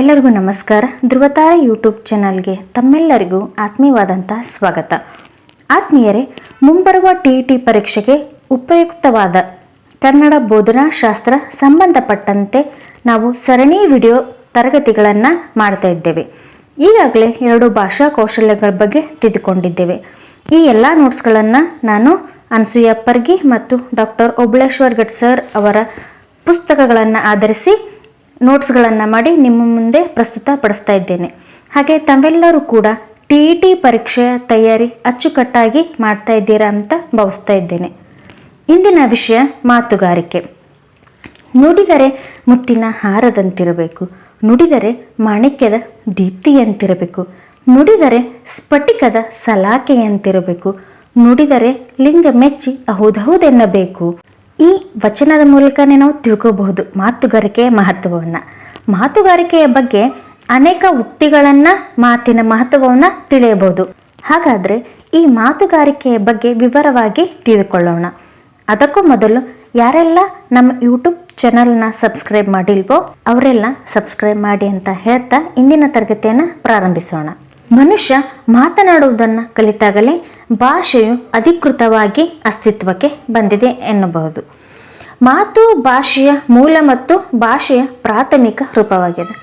ಎಲ್ಲರಿಗೂ ನಮಸ್ಕಾರ. ಧ್ರುವತಾರ ಯೂಟ್ಯೂಬ್ ಚಾನಲ್ಗೆ ತಮ್ಮೆಲ್ಲರಿಗೂ ಆತ್ಮೀಯವಾದಂಥ ಸ್ವಾಗತ. ಆತ್ಮೀಯರೇ, ಮುಂಬರುವ ಟಿ ಇ ಟಿ ಪರೀಕ್ಷೆಗೆ ಉಪಯುಕ್ತವಾದ ಕನ್ನಡ ಬೋಧನಾ ಶಾಸ್ತ್ರ ಸಂಬಂಧಪಟ್ಟಂತೆ ನಾವು ಸರಣಿ ವಿಡಿಯೋ ತರಗತಿಗಳನ್ನು ಮಾಡ್ತಾ ಇದ್ದೇವೆ. ಈಗಾಗಲೇ ಎರಡು ಭಾಷಾ ಕೌಶಲ್ಯಗಳ ಬಗ್ಗೆ ತಿದ್ದುಕೊಂಡಿದ್ದೇವೆ ಈ ಎಲ್ಲ ನೋಟ್ಸ್ಗಳನ್ನು ನಾನು ಅನಸೂಯ ಪರ್ಗಿ ಮತ್ತು ಡಾಕ್ಟರ್ ಒಬ್ಳೇಶ್ವರ್ ಗಡ್ ಸರ್ ಅವರ ಪುಸ್ತಕಗಳನ್ನು ಆಧರಿಸಿ ನೋಟ್ಸ್ಗಳನ್ನು ಮಾಡಿ ನಿಮ್ಮ ಮುಂದೆ ಪ್ರಸ್ತುತ ಪಡಿಸ್ತಾ ಇದ್ದೇನೆ ಹಾಗೆ ತಾವೆಲ್ಲರೂ ಕೂಡ ಟಿ ಇ ಟಿ ಪರೀಕ್ಷೆಯ ತಯಾರಿ ಅಚ್ಚುಕಟ್ಟಾಗಿ ಮಾಡ್ತಾ ಇದ್ದೀರಾ ಅಂತ ಭಾವಿಸ್ತಾ ಇದ್ದೇನೆ ಇಂದಿನ ವಿಷಯ ಮಾತುಗಾರಿಕೆ. ನುಡಿದರೆ ಮುತ್ತಿನ ಹಾರದಂತಿರಬೇಕು, ನುಡಿದರೆ ಮಾಣಿಕ್ಯದ ದೀಪ್ತಿಯಂತಿರಬೇಕು, ನುಡಿದರೆ ಸ್ಫಟಿಕದ ಸಲಾಕೆಯಂತಿರಬೇಕು, ನುಡಿದರೆ ಲಿಂಗ ಮೆಚ್ಚಿ ಅಹುದಹುದೆನ್ನಬೇಕು ಈ ವಚನದ ಮೂಲಕನೇ ನಾವು ತಿಳ್ಕೋಬಹುದು ಮಾತುಗಾರಿಕೆಯ ಮಹತ್ವವನ್ನು. ಮಾತುಗಾರಿಕೆಯ ಬಗ್ಗೆ ಅನೇಕ ಉಕ್ತಿಗಳನ್ನು ಮಾತಿನ ಮಹತ್ವವನ್ನು ತಿಳಿಯಬಹುದು. ಹಾಗಾದರೆ ಈ ಮಾತುಗಾರಿಕೆಯ ಬಗ್ಗೆ ವಿವರವಾಗಿ ತಿಳಿದುಕೊಳ್ಳೋಣ. ಅದಕ್ಕೂ ಮೊದಲು ಯಾರೆಲ್ಲ ನಮ್ಮ ಯೂಟ್ಯೂಬ್ ಚಾನಲ್ನ ಸಬ್ಸ್ಕ್ರೈಬ್ ಮಾಡಿಲ್ವೋ ಅವರೆಲ್ಲ ಸಬ್ಸ್ಕ್ರೈಬ್ ಮಾಡಿ ಅಂತ ಹೇಳ್ತಾ ಇಂದಿನ ತರಗತಿಯನ್ನು ಪ್ರಾರಂಭಿಸೋಣ. ಮನುಷ್ಯ ಮಾತನಾಡುವುದನ್ನು ಕಲಿತಾಗಲೇ ಭಾಷೆಯು ಅಧಿಕೃತವಾಗಿ ಅಸ್ತಿತ್ವಕ್ಕೆ ಬಂದಿದೆ ಎನ್ನಬಹುದು. ಮಾತು ಭಾಷೆಯ ಮೂಲ ಮತ್ತು ಭಾಷೆಯ ಪ್ರಾಥಮಿಕ ರೂಪವಾಗಿದೆ.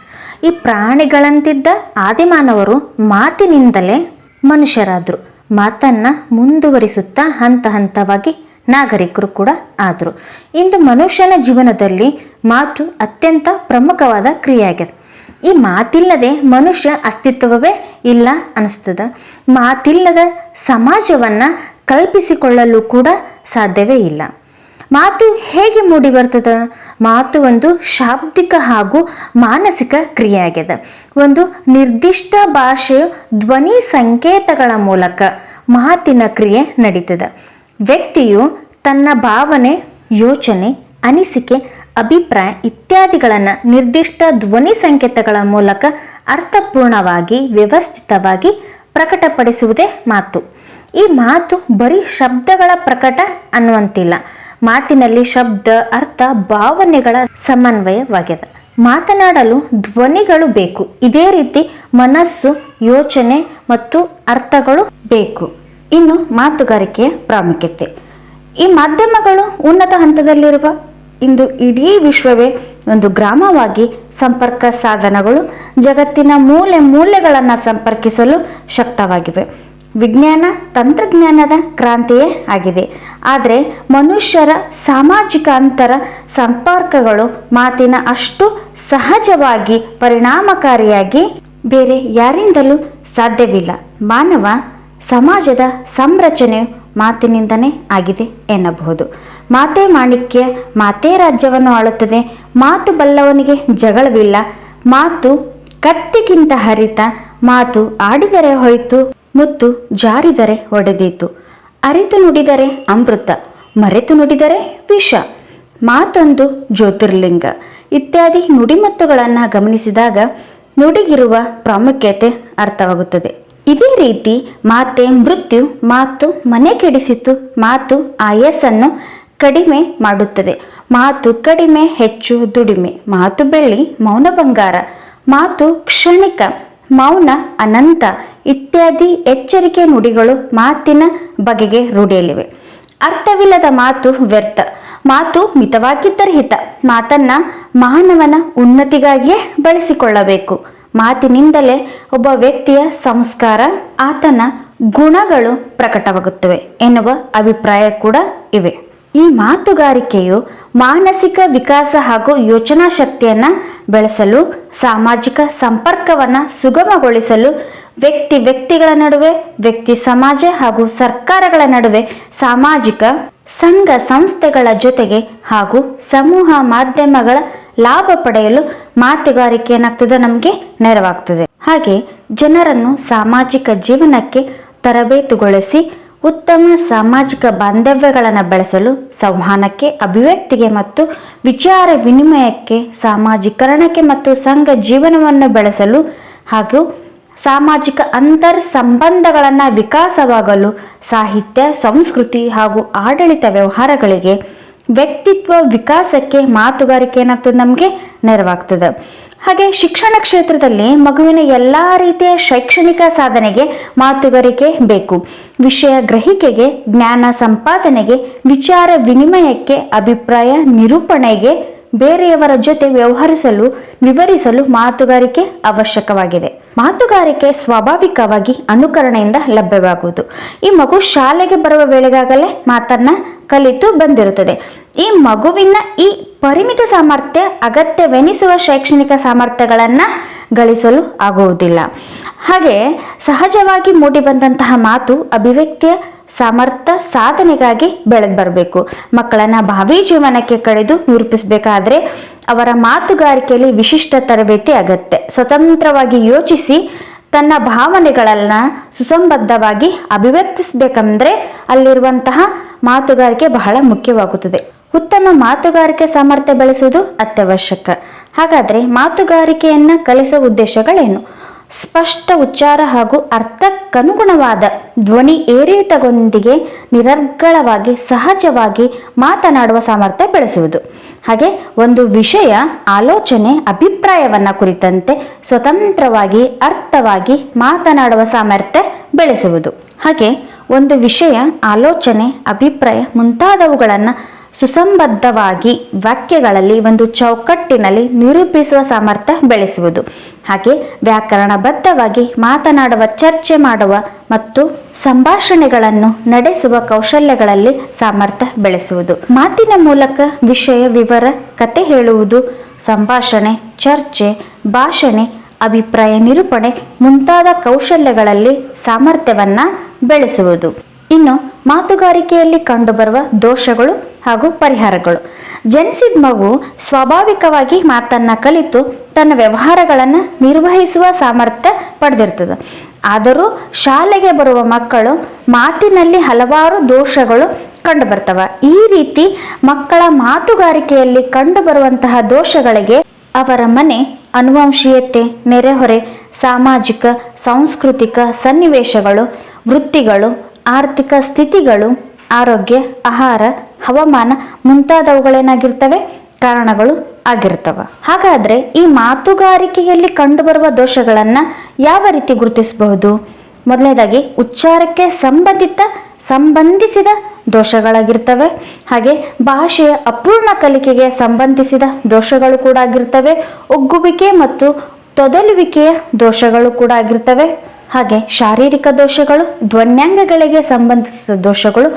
ಈ ಪ್ರಾಣಿಗಳಂತಿದ್ದ ಆದಿಮಾನವರು ಮಾತಿನಿಂದಲೇ ಮನುಷ್ಯರಾದರು. ಮಾತನ್ನ ಮುಂದುವರಿಸುತ್ತಾ ಹಂತ ಹಂತವಾಗಿ ನಾಗರಿಕರು ಕೂಡ ಆದರು. ಇಂದು ಮನುಷ್ಯನ ಜೀವನದಲ್ಲಿ ಮಾತು ಅತ್ಯಂತ ಪ್ರಮುಖವಾದ ಕ್ರಿಯೆಯಾಗಿದೆ. ಈ ಮಾತಿಲ್ಲದೆ ಮನುಷ್ಯ ಅಸ್ತಿತ್ವವೇ ಇಲ್ಲ ಅನಿಸ್ತದ ಮಾತಿಲ್ಲದ ಸಮಾಜವನ್ನು ಕಲ್ಪಿಸಿಕೊಳ್ಳಲು ಕೂಡ ಸಾಧ್ಯವೇ ಇಲ್ಲ. ಮಾತು ಹೇಗೆ ಮೂಡಿ ಬರ್ತದೆ? ಮಾತು ಒಂದು ಶಾಬ್ದಿಕ ಹಾಗೂ ಮಾನಸಿಕ ಕ್ರಿಯೆಯಾಗಿದೆ ಒಂದು ನಿರ್ದಿಷ್ಟ ಭಾಷೆಯು ಧ್ವನಿ ಸಂಕೇತಗಳ ಮೂಲಕ ಮಾತಿನ ಕ್ರಿಯೆ ನಡೀತದೆ. ವ್ಯಕ್ತಿಯು ತನ್ನ ಭಾವನೆ, ಯೋಚನೆ, ಅನಿಸಿಕೆ ಅಭಿಪ್ರಾಯ ಇತ್ಯಾದಿಗಳನ್ನು ನಿರ್ದಿಷ್ಟ ಧ್ವನಿ ಸಂಕೇತಗಳ ಮೂಲಕ ಅರ್ಥಪೂರ್ಣವಾಗಿ, ವ್ಯವಸ್ಥಿತವಾಗಿ ಪ್ರಕಟಪಡಿಸುವುದೇ ಮಾತು. ಈ ಮಾತು ಬರೀ ಶಬ್ದಗಳ ಪ್ರಕಟ ಅನ್ನುವಂತಿಲ್ಲ. ಮಾತಿನಲ್ಲಿ ಶಬ್ದ, ಅರ್ಥ, ಭಾವನೆಗಳ ಸಮನ್ವಯವಾಗಿದೆ ಮಾತನಾಡಲು ಧ್ವನಿಗಳು ಬೇಕು. ಇದೇ ರೀತಿ ಮನಸ್ಸು, ಯೋಚನೆ ಮತ್ತು ಅರ್ಥಗಳು ಬೇಕು. ಇನ್ನು ಮಾತುಗಾರಿಕೆಯ ಪ್ರಾಮುಖ್ಯತೆ. ಈ ಮಾಧ್ಯಮಗಳು ಉನ್ನತ ಹಂತದಲ್ಲಿರುವ ಇಂದು ಇಡೀ ವಿಶ್ವವೇ ಒಂದು ಗ್ರಾಮವಾಗಿ ಸಂಪರ್ಕ ಸಾಧನಗಳು ಜಗತ್ತಿನ ಮೂಲೆ ಮೂಲೆಗಳನ್ನು ಸಂಪರ್ಕಿಸಲು ಶಕ್ತವಾಗಿವೆ. ವಿಜ್ಞಾನ, ತಂತ್ರಜ್ಞಾನದ ಕ್ರಾಂತಿಯೇ ಆಗಿದೆ. ಆದರೆ ಮನುಷ್ಯರ ಸಾಮಾಜಿಕ ಅಂತರ ಸಂಪರ್ಕಗಳು ಮಾತಿನ ಅಷ್ಟು ಸಹಜವಾಗಿ ಪರಿಣಾಮಕಾರಿಯಾಗಿ ಬೇರೆ ಯಾರಿಂದಲೂ ಸಾಧ್ಯವಿಲ್ಲ. ಮಾನವ ಸಮಾಜದ ಸಂರಚನೆಯು ಮಾತಿನಿಂದನೇ ಆಗಿದೆ ಎನ್ನಬಹುದು. ಮಾತೇ ಮಾಣಿಕ್ಯ, ಮಾತೇ ರಾಜ್ಯವನ್ನು ಆಳುತ್ತದೆ. ಮಾತು ಬಲ್ಲವನಿಗೆ ಜಗಳವಿಲ್ಲ. ಮಾತು ಕತ್ತಿಗಿಂತ ಹರಿತ, ಮಾತು ಆಡಿದರೆ ಹೋಯಿತು, ಮುತ್ತು ಜಾರಿದರೆ ಒಡೆದೀತು. ಅರಿತು ನುಡಿದರೆ ಅಮೃತ, ಮರೆತು ನುಡಿದರೆ ವಿಷ. ಮಾತೊಂದು ಜ್ಯೋತಿರ್ಲಿಂಗ. ಇತ್ಯಾದಿ ನುಡಿಮತ್ತುಗಳನ್ನು ಗಮನಿಸಿದಾಗ ನುಡಿಗಿರುವ ಪ್ರಾಮುಖ್ಯತೆ ಅರ್ಥವಾಗುತ್ತದೆ. ಇದೇ ರೀತಿ ಮಾತೆ ಮೃತ್ಯು, ಮಾತು ಮನೆ ಕೆಡಿಸಿತು ಮಾತು ಆಯಸ್ಸನ್ನು ಕಡಿಮೆ ಮಾಡುತ್ತದೆ. ಮಾತು ಕಡಿಮೆ, ಹೆಚ್ಚು ದುಡಿಮೆ. ಮಾತು ಬೆಳ್ಳಿ, ಮೌನ ಬಂಗಾರ. ಮಾತು ಕ್ಷಣಿಕ, ಮೌನ ಅನಂತ. ಇತ್ಯಾದಿ ಎಚ್ಚರಿಕೆ ನುಡಿಗಳು ಮಾತಿನ ಬಗೆಗೆ ರೂಢಿಯಲ್ಲಿವೆ. ಅರ್ಥವಿಲ್ಲದ ಮಾತು ವ್ಯರ್ಥ. ಮಾತು ಮಿತವಾಗಿದ್ದರೆ ಹಿತ. ಮಾತನ್ನ ಮಾನವನ ಉನ್ನತಿಗಾಗಿಯೇ ಬಳಸಿಕೊಳ್ಳಬೇಕು. ಮಾತಿನಿಂದಲೇ ಒಬ್ಬ ವ್ಯಕ್ತಿಯ ಸಂಸ್ಕಾರ, ಆತನ ಗುಣಗಳು ಪ್ರಕಟವಾಗುತ್ತವೆ ಎನ್ನುವ ಅಭಿಪ್ರಾಯ ಕೂಡ ಇವೆ. ಈ ಮಾತುಗಾರಿಕೆಯು ಮಾನಸಿಕ ವಿಕಾಸ ಹಾಗೂ ಯೋಚನಾ ಶಕ್ತಿಯನ್ನು ಬೆಳೆಸಲು, ಸಾಮಾಜಿಕ ಸಂಪರ್ಕವನ್ನು ಸುಗಮಗೊಳಿಸಲು, ವ್ಯಕ್ತಿ ವ್ಯಕ್ತಿಗಳ ನಡುವೆ, ವ್ಯಕ್ತಿ ಸಮಾಜ ಹಾಗೂ ಸರ್ಕಾರಗಳ ನಡುವೆ ಸಾಮಾಜಿಕ ಸಂಘ ಸಂಸ್ಥೆಗಳ ಜೊತೆಗೆ ಹಾಗೂ ಸಮೂಹ ಮಾಧ್ಯಮಗಳ ಲಾಭ ಪಡೆಯಲು ಮಾತುಗಾರಿಕೆ ಏನಾಗ್ತದೆ ನಮಗೆ ನೆರವಾಗ್ತದೆ. ಹಾಗೆ ಜನರನ್ನು ಸಾಮಾಜಿಕ ಜೀವನಕ್ಕೆ ತರಬೇತುಗೊಳಿಸಿ ಉತ್ತಮ ಸಾಮಾಜಿಕ ಬಾಂಧವ್ಯಗಳನ್ನು ಬೆಳೆಸಲು ಸಂವಹನಕ್ಕೆ, ಅಭಿವ್ಯಕ್ತಿಗೆ ಮತ್ತು ವಿಚಾರ ವಿನಿಮಯಕ್ಕೆ, ಸಾಮಾಜೀಕರಣಕ್ಕೆ ಮತ್ತು ಸಂಘ ಜೀವನವನ್ನು ಬೆಳೆಸಲು ಹಾಗೂ ಸಾಮಾಜಿಕ ಅಂತರ್ ಸಂಬಂಧಗಳನ್ನು ವಿಕಾಸವಾಗಲು ಸಾಹಿತ್ಯ, ಸಂಸ್ಕೃತಿ ಹಾಗೂ ಆಡಳಿತ ವ್ಯವಹಾರಗಳಿಗೆ ವ್ಯಕ್ತಿತ್ವ ವಿಕಾಸಕ್ಕೆ ಮಾತುಗಾರಿಕೆ ಏನಾಗ್ತದೆ ನಮಗೆ ನೆರವಾಗ್ತದೆ. ಹಾಗೆ ಶಿಕ್ಷಣ ಕ್ಷೇತ್ರದಲ್ಲಿ ಮಗುವಿನ ಎಲ್ಲ ರೀತಿಯ ಶೈಕ್ಷಣಿಕ ಸಾಧನೆಗೆ ಮಾತುಗಾರಿಕೆ ಬೇಕು. ವಿಷಯ ಗ್ರಹಿಕೆಗೆ, ಜ್ಞಾನ ಸಂಪಾದನೆಗೆ, ವಿಚಾರ ವಿನಿಮಯಕ್ಕೆ, ಅಭಿಪ್ರಾಯ ನಿರೂಪಣೆಗೆ, ಬೇರೆಯವರ ಜೊತೆ ವ್ಯವಹರಿಸಲು, ವಿವರಿಸಲು ಮಾತುಗಾರಿಕೆ ಅವಶ್ಯಕವಾಗಿದೆ. ಮಾತುಗಾರಿಕೆ ಸ್ವಾಭಾವಿಕವಾಗಿ ಅನುಕರಣೆಯಿಂದ ಲಭ್ಯವಾಗುವುದು. ಈ ಮಗು ಶಾಲೆಗೆ ಬರುವ ವೇಳೆಗಾಗಲೇ ಮಾತನ್ನ ಕಲಿತು ಬಂದಿರುತ್ತದೆ. ಈ ಮಗುವಿನ ಈ ಪರಿಮಿತ ಸಾಮರ್ಥ್ಯ ಅಗತ್ಯವೆನಿಸುವ ಶೈಕ್ಷಣಿಕ ಸಾಮರ್ಥ್ಯಗಳನ್ನು ಗಳಿಸಲು ಆಗುವುದಿಲ್ಲ. ಹಾಗೆ ಸಹಜವಾಗಿ ಮೂಡಿಬಂದಂತಹ ಮಾತು ಅಭಿವ್ಯಕ್ತಿಯ ಸಾಮರ್ಥ್ಯ ಸಾಧನೆಗಾಗಿ ಬೆಳೆದು ಬರಬೇಕು. ಮಕ್ಕಳನ್ನ ಭಾವಿ ಜೀವನಕ್ಕೆ ಕಳೆದು ನಿರೂಪಿಸಬೇಕಾದ್ರೆ ಅವರ ಮಾತುಗಾರಿಕೆಯಲ್ಲಿ ವಿಶಿಷ್ಟ ತರಬೇತಿ ಅಗತ್ಯ. ಸ್ವತಂತ್ರವಾಗಿ ಯೋಚಿಸಿ ತನ್ನ ಭಾವನೆಗಳನ್ನ ಸುಸಂಬದ್ಧವಾಗಿ ಅಭಿವ್ಯಕ್ತಿಸಬೇಕಂದ್ರೆ ಅಲ್ಲಿರುವಂತಹ ಮಾತುಗಾರಿಕೆ ಬಹಳ ಮುಖ್ಯವಾಗುತ್ತದೆ. ಉತ್ತಮ ಮಾತುಗಾರಿಕೆ ಸಾಮರ್ಥ್ಯ ಬೆಳೆಸುವುದು ಅತ್ಯವಶ್ಯಕ. ಹಾಗಾದ್ರೆ ಮಾತುಗಾರಿಕೆಯನ್ನ ಕಲಿಸುವ ಉದ್ದೇಶಗಳೇನು? ಸ್ಪಷ್ಟ ಉಚ್ಚಾರ ಹಾಗೂ ಅರ್ಥಕ್ಕನುಗುಣವಾದ ಧ್ವನಿ ಏರಿಳಿತಗೊಂದಿಗೆ ನಿರರ್ಗಳವಾಗಿ ಸಹಜವಾಗಿ ಮಾತನಾಡುವ ಸಾಮರ್ಥ್ಯ ಬೆಳೆಸುವುದು. ಹಾಗೆ ಒಂದು ವಿಷಯ, ಆಲೋಚನೆ, ಅಭಿಪ್ರಾಯವನ್ನ ಕುರಿತಂತೆ ಸ್ವತಂತ್ರವಾಗಿ, ಅರ್ಥವಾಗಿ ಮಾತನಾಡುವ ಸಾಮರ್ಥ್ಯ ಬೆಳೆಸುವುದು. ಹಾಗೆ ಒಂದು ವಿಷಯ, ಆಲೋಚನೆ, ಅಭಿಪ್ರಾಯ ಮುಂತಾದವುಗಳನ್ನು ಸುಸಂಬದ್ಧವಾಗಿ ವಾಕ್ಯಗಳಲ್ಲಿ ಒಂದು ಚೌಕಟ್ಟಿನಲ್ಲಿ ನಿರೂಪಿಸುವ ಸಾಮರ್ಥ್ಯ ಬೆಳೆಸುವುದು. ಹಾಗೆ ವ್ಯಾಕರಣಬದ್ಧವಾಗಿ ಮಾತನಾಡುವ, ಚರ್ಚೆ ಮಾಡುವ ಮತ್ತು ಸಂಭಾಷಣೆಗಳನ್ನು ನಡೆಸುವ ಕೌಶಲ್ಯಗಳಲ್ಲಿ ಸಾಮರ್ಥ್ಯ ಬೆಳೆಸುವುದು. ಮಾತಿನ ಮೂಲಕ ವಿಷಯ, ವಿವರ, ಕತೆ ಹೇಳುವುದು, ಸಂಭಾಷಣೆ, ಚರ್ಚೆ, ಭಾಷಣೆ, ಅಭಿಪ್ರಾಯ ನಿರೂಪಣೆ ಮುಂತಾದ ಕೌಶಲ್ಯಗಳಲ್ಲಿ ಸಾಮರ್ಥ್ಯವನ್ನು ಬೆಳೆಸುವುದು. ಇನ್ನು ಮಾತುಗಾರಿಕೆಯಲ್ಲಿ ಕಂಡುಬರುವ ದೋಷಗಳು ಹಾಗೂ ಪರಿಹಾರಗಳು. ಜನಿಸಿದ ಮಗು ಸ್ವಾಭಾವಿಕವಾಗಿ ಮಾತನ್ನ ಕಲಿತು ತನ್ನ ವ್ಯವಹಾರಗಳನ್ನು ನಿರ್ವಹಿಸುವ ಸಾಮರ್ಥ್ಯ ಪಡೆದಿರ್ತದೆ. ಆದರೂ ಶಾಲೆಗೆ ಬರುವ ಮಕ್ಕಳು ಮಾತಿನಲ್ಲಿ ಹಲವಾರು ದೋಷಗಳು ಕಂಡುಬರ್ತವೆ. ಈ ರೀತಿ ಮಕ್ಕಳ ಮಾತುಗಾರಿಕೆಯಲ್ಲಿ ಕಂಡುಬರುವಂತಹ ದೋಷಗಳಿಗೆ ಅವರ ಮನೆ ಅನುವಂಶೀಯತೆ, ನೆರೆಹೊರೆ, ಸಾಮಾಜಿಕ, ಸಾಂಸ್ಕೃತಿಕ ಸನ್ನಿವೇಶಗಳು, ವೃತ್ತಿಗಳು ಆರ್ಥಿಕ ಸ್ಥಿತಿಗಳು, ಆರೋಗ್ಯ, ಆಹಾರ, ಹವಾಮಾನ ಮುಂತಾದವುಗಳೇನಾಗಿರ್ತವೆ? ಕಾರಣಗಳು ಆಗಿರ್ತವೆ. ಹಾಗಾದರೆ ಈ ಮಾತುಗಾರಿಕೆಯಲ್ಲಿ ಕಂಡುಬರುವ ದೋಷಗಳನ್ನು ಯಾವ ರೀತಿ ಗುರುತಿಸಬಹುದು? ಮೊದಲನೇದಾಗಿ, ಉಚ್ಚಾರಕ್ಕೆ ಸಂಬಂಧಿತ, ಸಂಬಂಧಿಸಿದ ದೋಷಗಳಾಗಿರ್ತವೆ. ಹಾಗೆ, ಭಾಷೆಯ ಅಪೂರ್ಣ ಕಲಿಕೆಗೆ ಸಂಬಂಧಿಸಿದ ದೋಷಗಳು ಕೂಡ ಆಗಿರ್ತವೆ. ಒಗ್ಗುವಿಕೆ ಮತ್ತು ತೊದಲುವಿಕೆಯ ದೋಷಗಳು ಕೂಡ ಆಗಿರ್ತವೆ. ಹಾಗೆ ಶಾರೀರಿಕ ದೋಷಗಳು, ಧ್ವನ್ಯಾಂಗಗಳಿಗೆ ಸಂಬಂಧಿಸಿದ ದೋಷಗಳು,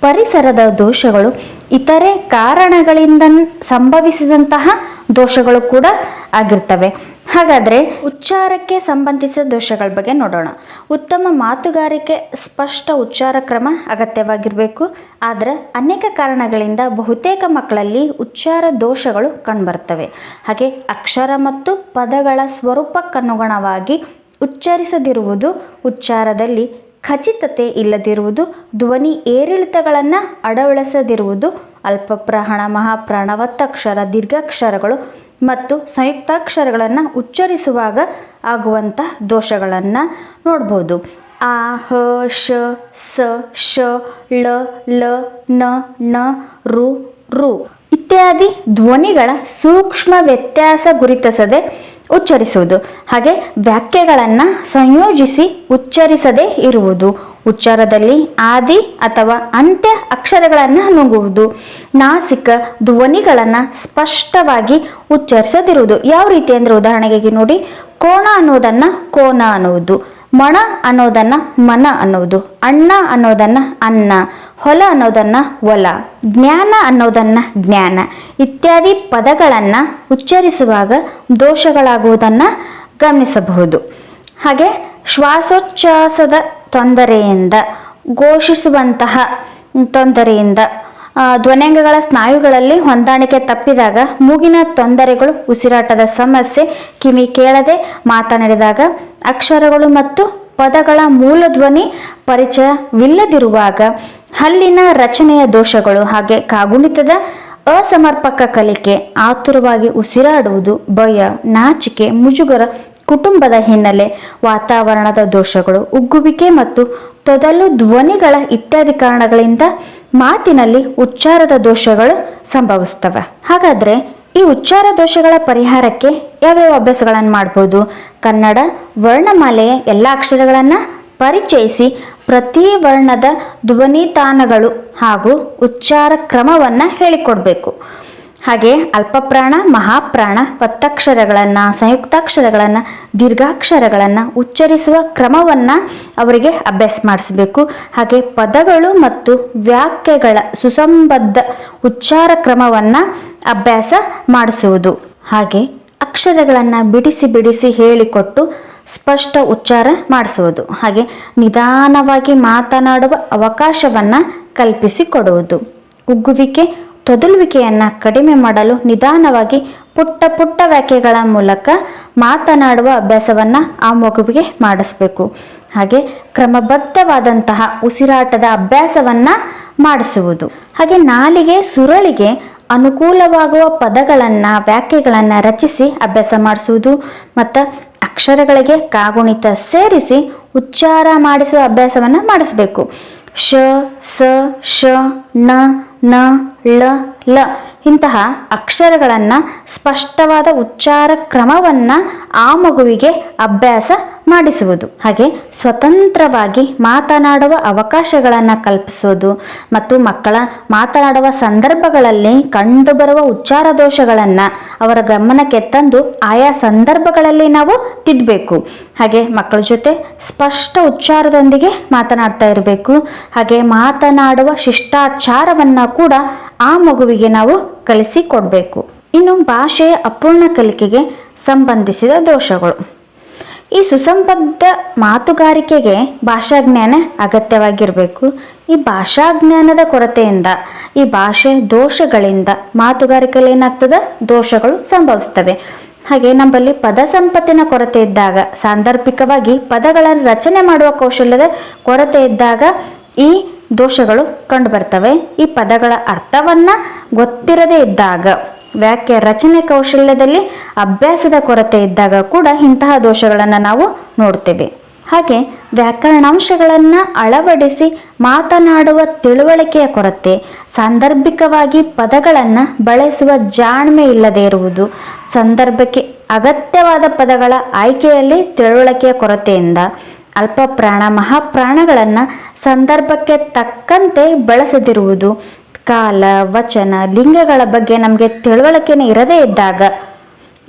ಪರಿಸರದ ದೋಷಗಳು, ಇತರೆ ಕಾರಣಗಳಿಂದ ಸಂಭವಿಸಿದಂತಹ ದೋಷಗಳು ಕೂಡ ಆಗಿರ್ತವೆ. ಹಾಗಾದರೆ ಉಚ್ಚಾರಕ್ಕೆ ಸಂಬಂಧಿಸಿದ ದೋಷಗಳ ಬಗ್ಗೆ ನೋಡೋಣ. ಉತ್ತಮ ಮಾತುಗಾರಿಕೆ, ಸ್ಪಷ್ಟ ಉಚ್ಚಾರ ಕ್ರಮ ಅಗತ್ಯವಾಗಿರಬೇಕು. ಆದರೆ ಅನೇಕ ಕಾರಣಗಳಿಂದ ಬಹುತೇಕ ಮಕ್ಕಳಲ್ಲಿ ಉಚ್ಚಾರ ದೋಷಗಳು ಕಂಡುಬರ್ತವೆ. ಹಾಗೆ ಅಕ್ಷರ ಮತ್ತು ಪದಗಳ ಸ್ವರೂಪಕ್ಕನುಗುಣವಾಗಿ ಉಚ್ಚರಿಸದಿರುವುದು ಉಚ್ಚಾರದಲ್ಲಿ ಖಚಿತತೆ ಇಲ್ಲದಿರುವುದು, ಧ್ವನಿ ಏರಿಳಿತಗಳನ್ನು ಅಡವಳಿಸದಿರುವುದು ಅಲ್ಪಪ್ರಾಣ ಮಹಾಪ್ರಾಣ ಒತ್ತಕ್ಷರ ದೀರ್ಘಾಕ್ಷರಗಳು ಮತ್ತು ಸಂಯುಕ್ತಾಕ್ಷರಗಳನ್ನು ಉಚ್ಚರಿಸುವಾಗ ಆಗುವಂಥ ದೋಷಗಳನ್ನು ನೋಡ್ಬೋದು. ಆ, ಹ, ಶ, ಸ, ಶ, ಳ, ಲ, ನ ನ, ರು ರು ಇತ್ಯಾದಿ ಧ್ವನಿಗಳ ಸೂಕ್ಷ್ಮ ವ್ಯತ್ಯಾಸ ಗುರುತಿಸದೆ ಉಚ್ಚರಿಸುವುದು. ಹಾಗೆ ವಾಕ್ಯಗಳನ್ನು ಸಂಯೋಜಿಸಿ ಉಚ್ಚರಿಸದೇ ಇರುವುದು. ಉಚ್ಚಾರದಲ್ಲಿ ಆದಿ ಅಥವಾ ಅಂತ್ಯ ಅಕ್ಷರಗಳನ್ನು ನುಂಗುವುದು. ನಾಸಿಕ ಧ್ವನಿಗಳನ್ನು ಸ್ಪಷ್ಟವಾಗಿ ಉಚ್ಚರಿಸದಿರುವುದು. ಯಾವ ರೀತಿ ಅಂದರೆ ಉದಾಹರಣೆಗೆ ನೋಡಿ, ಕೋಣ ಅನ್ನೋದನ್ನು ಕೋನ ಅನ್ನುವುದು. ಮಣ ಅನ್ನೋದನ್ನು ಮನ ಅನ್ನೋದು ಅಣ್ಣ ಅನ್ನೋದನ್ನು ಅನ್ನ ಹೊಲ ಅನ್ನೋದನ್ನ ಒಲ, ಜ್ಞಾನ ಅನ್ನೋದನ್ನ ಜ್ಞಾನ ಇತ್ಯಾದಿ ಪದಗಳನ್ನು ಉಚ್ಚರಿಸುವಾಗ ದೋಷಗಳಾಗುವುದನ್ನು ಗಮನಿಸಬಹುದು. ಹಾಗೆ ಶ್ವಾಸೋಚ್ಛ್ವಾಸದ ತೊಂದರೆಯಿಂದ, ಘೋಷಿಸುವಂತಹ ತೊಂದರೆಯಿಂದ ಧ್ವನ್ಯಂಗಗಳ ಸ್ನಾಯುಗಳಲ್ಲಿ ಹೊಂದಾಣಿಕೆ ತಪ್ಪಿದಾಗ ಮೂಗಿನ ತೊಂದರೆಗಳು, ಉಸಿರಾಟದ ಸಮಸ್ಯೆ, ಕಿವಿ ಕೇಳದೆ ಮಾತನಾಡಿದಾಗ ಅಕ್ಷರಗಳು ಮತ್ತು ಪದಗಳ ಮೂಲ ಧ್ವನಿ ಪರಿಚಯವಿಲ್ಲದಿರುವಾಗ ಹಲ್ಲಿನ ರಚನೆಯ ದೋಷಗಳು ಹಾಗೆ ಕಾಗುಣಿತದ ಅಸಮರ್ಪಕ ಕಲಿಕೆ ಆತುರವಾಗಿ ಉಸಿರಾಡುವುದು, ಭಯ, ನಾಚಿಕೆ, ಮುಜುಗರ ಕುಟುಂಬದ ಹಿನ್ನೆಲೆ ವಾತಾವರಣದ ದೋಷಗಳು, ಉಗ್ಗುವಿಕೆ ಮತ್ತು ತೊದಲು ಧ್ವನಿಗಳ ಇತ್ಯಾದಿ ಕಾರಣಗಳಿಂದ ಮಾತಿನಲ್ಲಿ ಉಚ್ಚಾರದ ದೋಷಗಳು ಸಂಭವಿಸ್ತವೆ. ಹಾಗಾದ್ರೆ ಈ ಉಚ್ಚಾರ ದೋಷಗಳ ಪರಿಹಾರಕ್ಕೆ ಯಾವ್ಯಾವ ಅಭ್ಯಾಸಗಳನ್ನು ಮಾಡ್ಬೋದು? ಕನ್ನಡ, ವರ್ಣಮಾಲೆಯ ಎಲ್ಲ ಅಕ್ಷರಗಳನ್ನು ಪರಿಚಯಿಸಿ ಪ್ರತಿ ವರ್ಣದ ಧ್ವನಿತಾನಗಳು ಹಾಗೂ ಉಚ್ಚಾರ ಕ್ರಮವನ್ನು ಹೇಳಿಕೊಡ್ಬೇಕು. ಹಾಗೆ ಅಲ್ಪಪ್ರಾಣ, ಮಹಾಪ್ರಾಣ ಒತ್ತಕ್ಷರಗಳನ್ನು ಸಂಯುಕ್ತಾಕ್ಷರಗಳನ್ನು, ದೀರ್ಘಾಕ್ಷರಗಳನ್ನು ಉಚ್ಚರಿಸುವ ಕ್ರಮವನ್ನು ಅವರಿಗೆ ಅಭ್ಯಾಸ ಮಾಡಿಸಬೇಕು. ಹಾಗೆ ಪದಗಳು ಮತ್ತು ವಾಕ್ಯಗಳ ಸುಸಂಬದ್ಧ ಉಚ್ಚಾರ ಕ್ರಮವನ್ನು ಅಭ್ಯಾಸ ಮಾಡಿಸುವುದು. ಹಾಗೆ ಅಕ್ಷರಗಳನ್ನು ಬಿಡಿಸಿ ಬಿಡಿಸಿ ಹೇಳಿಕೊಟ್ಟು ಸ್ಪಷ್ಟ ಉಚ್ಚಾರ ಮಾಡಿಸುವುದು. ಹಾಗೆ ನಿಧಾನವಾಗಿ ಮಾತನಾಡುವ ಅವಕಾಶವನ್ನು ಕಲ್ಪಿಸಿಕೊಡುವುದು. ಉಗ್ಗುವಿಕೆ, ತೊದಲುವಿಕೆಯನ್ನು ಕಡಿಮೆ ಮಾಡಲು ನಿಧಾನವಾಗಿ ಪುಟ್ಟ ಪುಟ್ಟ ವ್ಯಾಖ್ಯೆಗಳ ಮೂಲಕ ಮಾತನಾಡುವ ಅಭ್ಯಾಸವನ್ನು ಆ ಮಗುವಿಗೆ ಮಾಡಿಸ್ಬೇಕು. ಹಾಗೆ ಕ್ರಮಬದ್ಧವಾದಂತಹ ಉಸಿರಾಟದ ಅಭ್ಯಾಸವನ್ನು ಮಾಡಿಸುವುದು. ಹಾಗೆ ನಾಲಿಗೆ, ಸುರಳಿಗೆ ಅನುಕೂಲವಾಗುವ ಪದಗಳನ್ನು, ವ್ಯಾಖ್ಯೆಗಳನ್ನು ರಚಿಸಿ ಅಭ್ಯಾಸ ಮಾಡಿಸುವುದು. ಮತ್ತು ಅಕ್ಷರಗಳಿಗೆ ಕಾಗುಣಿತ ಸೇರಿಸಿ ಉಚ್ಚಾರ ಮಾಡಿಸುವ ಅಭ್ಯಾಸವನ್ನು ಮಾಡಿಸಬೇಕು. ಶ, ಸ, ಶ, ನ ನ, ಳ, ಲ ಇಂತಹ ಅಕ್ಷರಗಳನ್ನು ಸ್ಪಷ್ಟವಾದ ಉಚ್ಚಾರ ಕ್ರಮವನ್ನು ಆ ಮಗುವಿಗೆ ಅಭ್ಯಾಸ ಮಾಡಿಸುವುದು. ಹಾಗೆ ಸ್ವತಂತ್ರವಾಗಿ ಮಾತನಾಡುವ ಅವಕಾಶಗಳನ್ನು ಕಲ್ಪಿಸೋದು ಮತ್ತು ಮಕ್ಕಳ ಮಾತನಾಡುವ ಸಂದರ್ಭಗಳಲ್ಲಿ ಕಂಡುಬರುವ ಉಚ್ಚಾರ ದೋಷಗಳನ್ನು ಅವರ ಗಮನಕ್ಕೆ ತಂದು ಆಯಾ ಸಂದರ್ಭಗಳಲ್ಲಿ ನಾವು ತಿದ್ದಬೇಕು ಹಾಗೆ ಮಕ್ಕಳ ಜೊತೆ ಸ್ಪಷ್ಟ ಉಚ್ಚಾರದೊಂದಿಗೆ ಮಾತನಾಡ್ತಾ ಇರಬೇಕು. ಹಾಗೆ ಮಾತನಾಡುವ ಶಿಷ್ಟಾಚಾರವನ್ನು ಕೂಡ ಆ ಮಗುವಿಗೆ ನಾವು ಕಲಿಸಿಕೊಡ್ಬೇಕು ಇನ್ನು ಭಾಷೆಯ ಅಪೂರ್ಣ ಕಲಿಕೆಗೆ ಸಂಬಂಧಿಸಿದ ದೋಷಗಳು. ಈ ಸುಸಂಬದ್ಧ ಮಾತುಗಾರಿಕೆಗೆ ಭಾಷಾಜ್ಞಾನ ಅಗತ್ಯವಾಗಿರಬೇಕು. ಈ ಭಾಷಾಜ್ಞಾನದ ಕೊರತೆಯಿಂದ, ಈ ಭಾಷೆ ದೋಷಗಳಿಂದ ಮಾತುಗಾರಿಕೆಯಲ್ಲಿ ಏನಾಗ್ತದೆ ದೋಷಗಳು ಸಂಭವಿಸ್ತವೆ. ಹಾಗೆ ನಮ್ಮಲ್ಲಿ ಪದ ಸಂಪತ್ತಿನ ಕೊರತೆ ಇದ್ದಾಗ, ಸಾಂದರ್ಭಿಕವಾಗಿ ಪದಗಳನ್ನು ರಚನೆ ಮಾಡುವ ಕೌಶಲ್ಯದ ಕೊರತೆ ಇದ್ದಾಗ ಈ ದೋಷಗಳು ಕಂಡುಬರ್ತವೆ. ಈ ಪದಗಳ ಅರ್ಥವನ್ನು ಗೊತ್ತಿರದೇ ಇದ್ದಾಗ ವಾಕ್ಯ ರಚನೆ ಕೌಶಲ್ಯದಲ್ಲಿ ಅಭ್ಯಾಸದ ಕೊರತೆ ಇದ್ದಾಗ ಕೂಡ ಇಂತಹ ದೋಷಗಳನ್ನು ನಾವು ನೋಡ್ತೇವೆ. ಹಾಗೆ ವ್ಯಾಕರಣಾಂಶಗಳನ್ನು ಅಳವಡಿಸಿ ಮಾತನಾಡುವ ತಿಳುವಳಿಕೆಯ ಕೊರತೆ, ಸಾಂದರ್ಭಿಕವಾಗಿ ಪದಗಳನ್ನು ಬಳಸುವ ಜಾಣ್ಮೆ ಇಲ್ಲದೆ ಇರುವುದು, ಸಂದರ್ಭಕ್ಕೆ ಅಗತ್ಯವಾದ ಪದಗಳ ಆಯ್ಕೆಯಲ್ಲಿ ತಿಳುವಳಿಕೆಯ ಕೊರತೆಯಿಂದ ಅಲ್ಪ ಪ್ರಾಣ ಮಹಾಪ್ರಾಣಗಳನ್ನು ಸಂದರ್ಭಕ್ಕೆ ತಕ್ಕಂತೆ ಬಳಸದಿರುವುದು ಕಾಲ, ವಚನ, ಲಿಂಗಗಳ ಬಗ್ಗೆ ನಮಗೆ ತಿಳುವಳಿಕೆನೇ ಇರದೇ ಇದ್ದಾಗ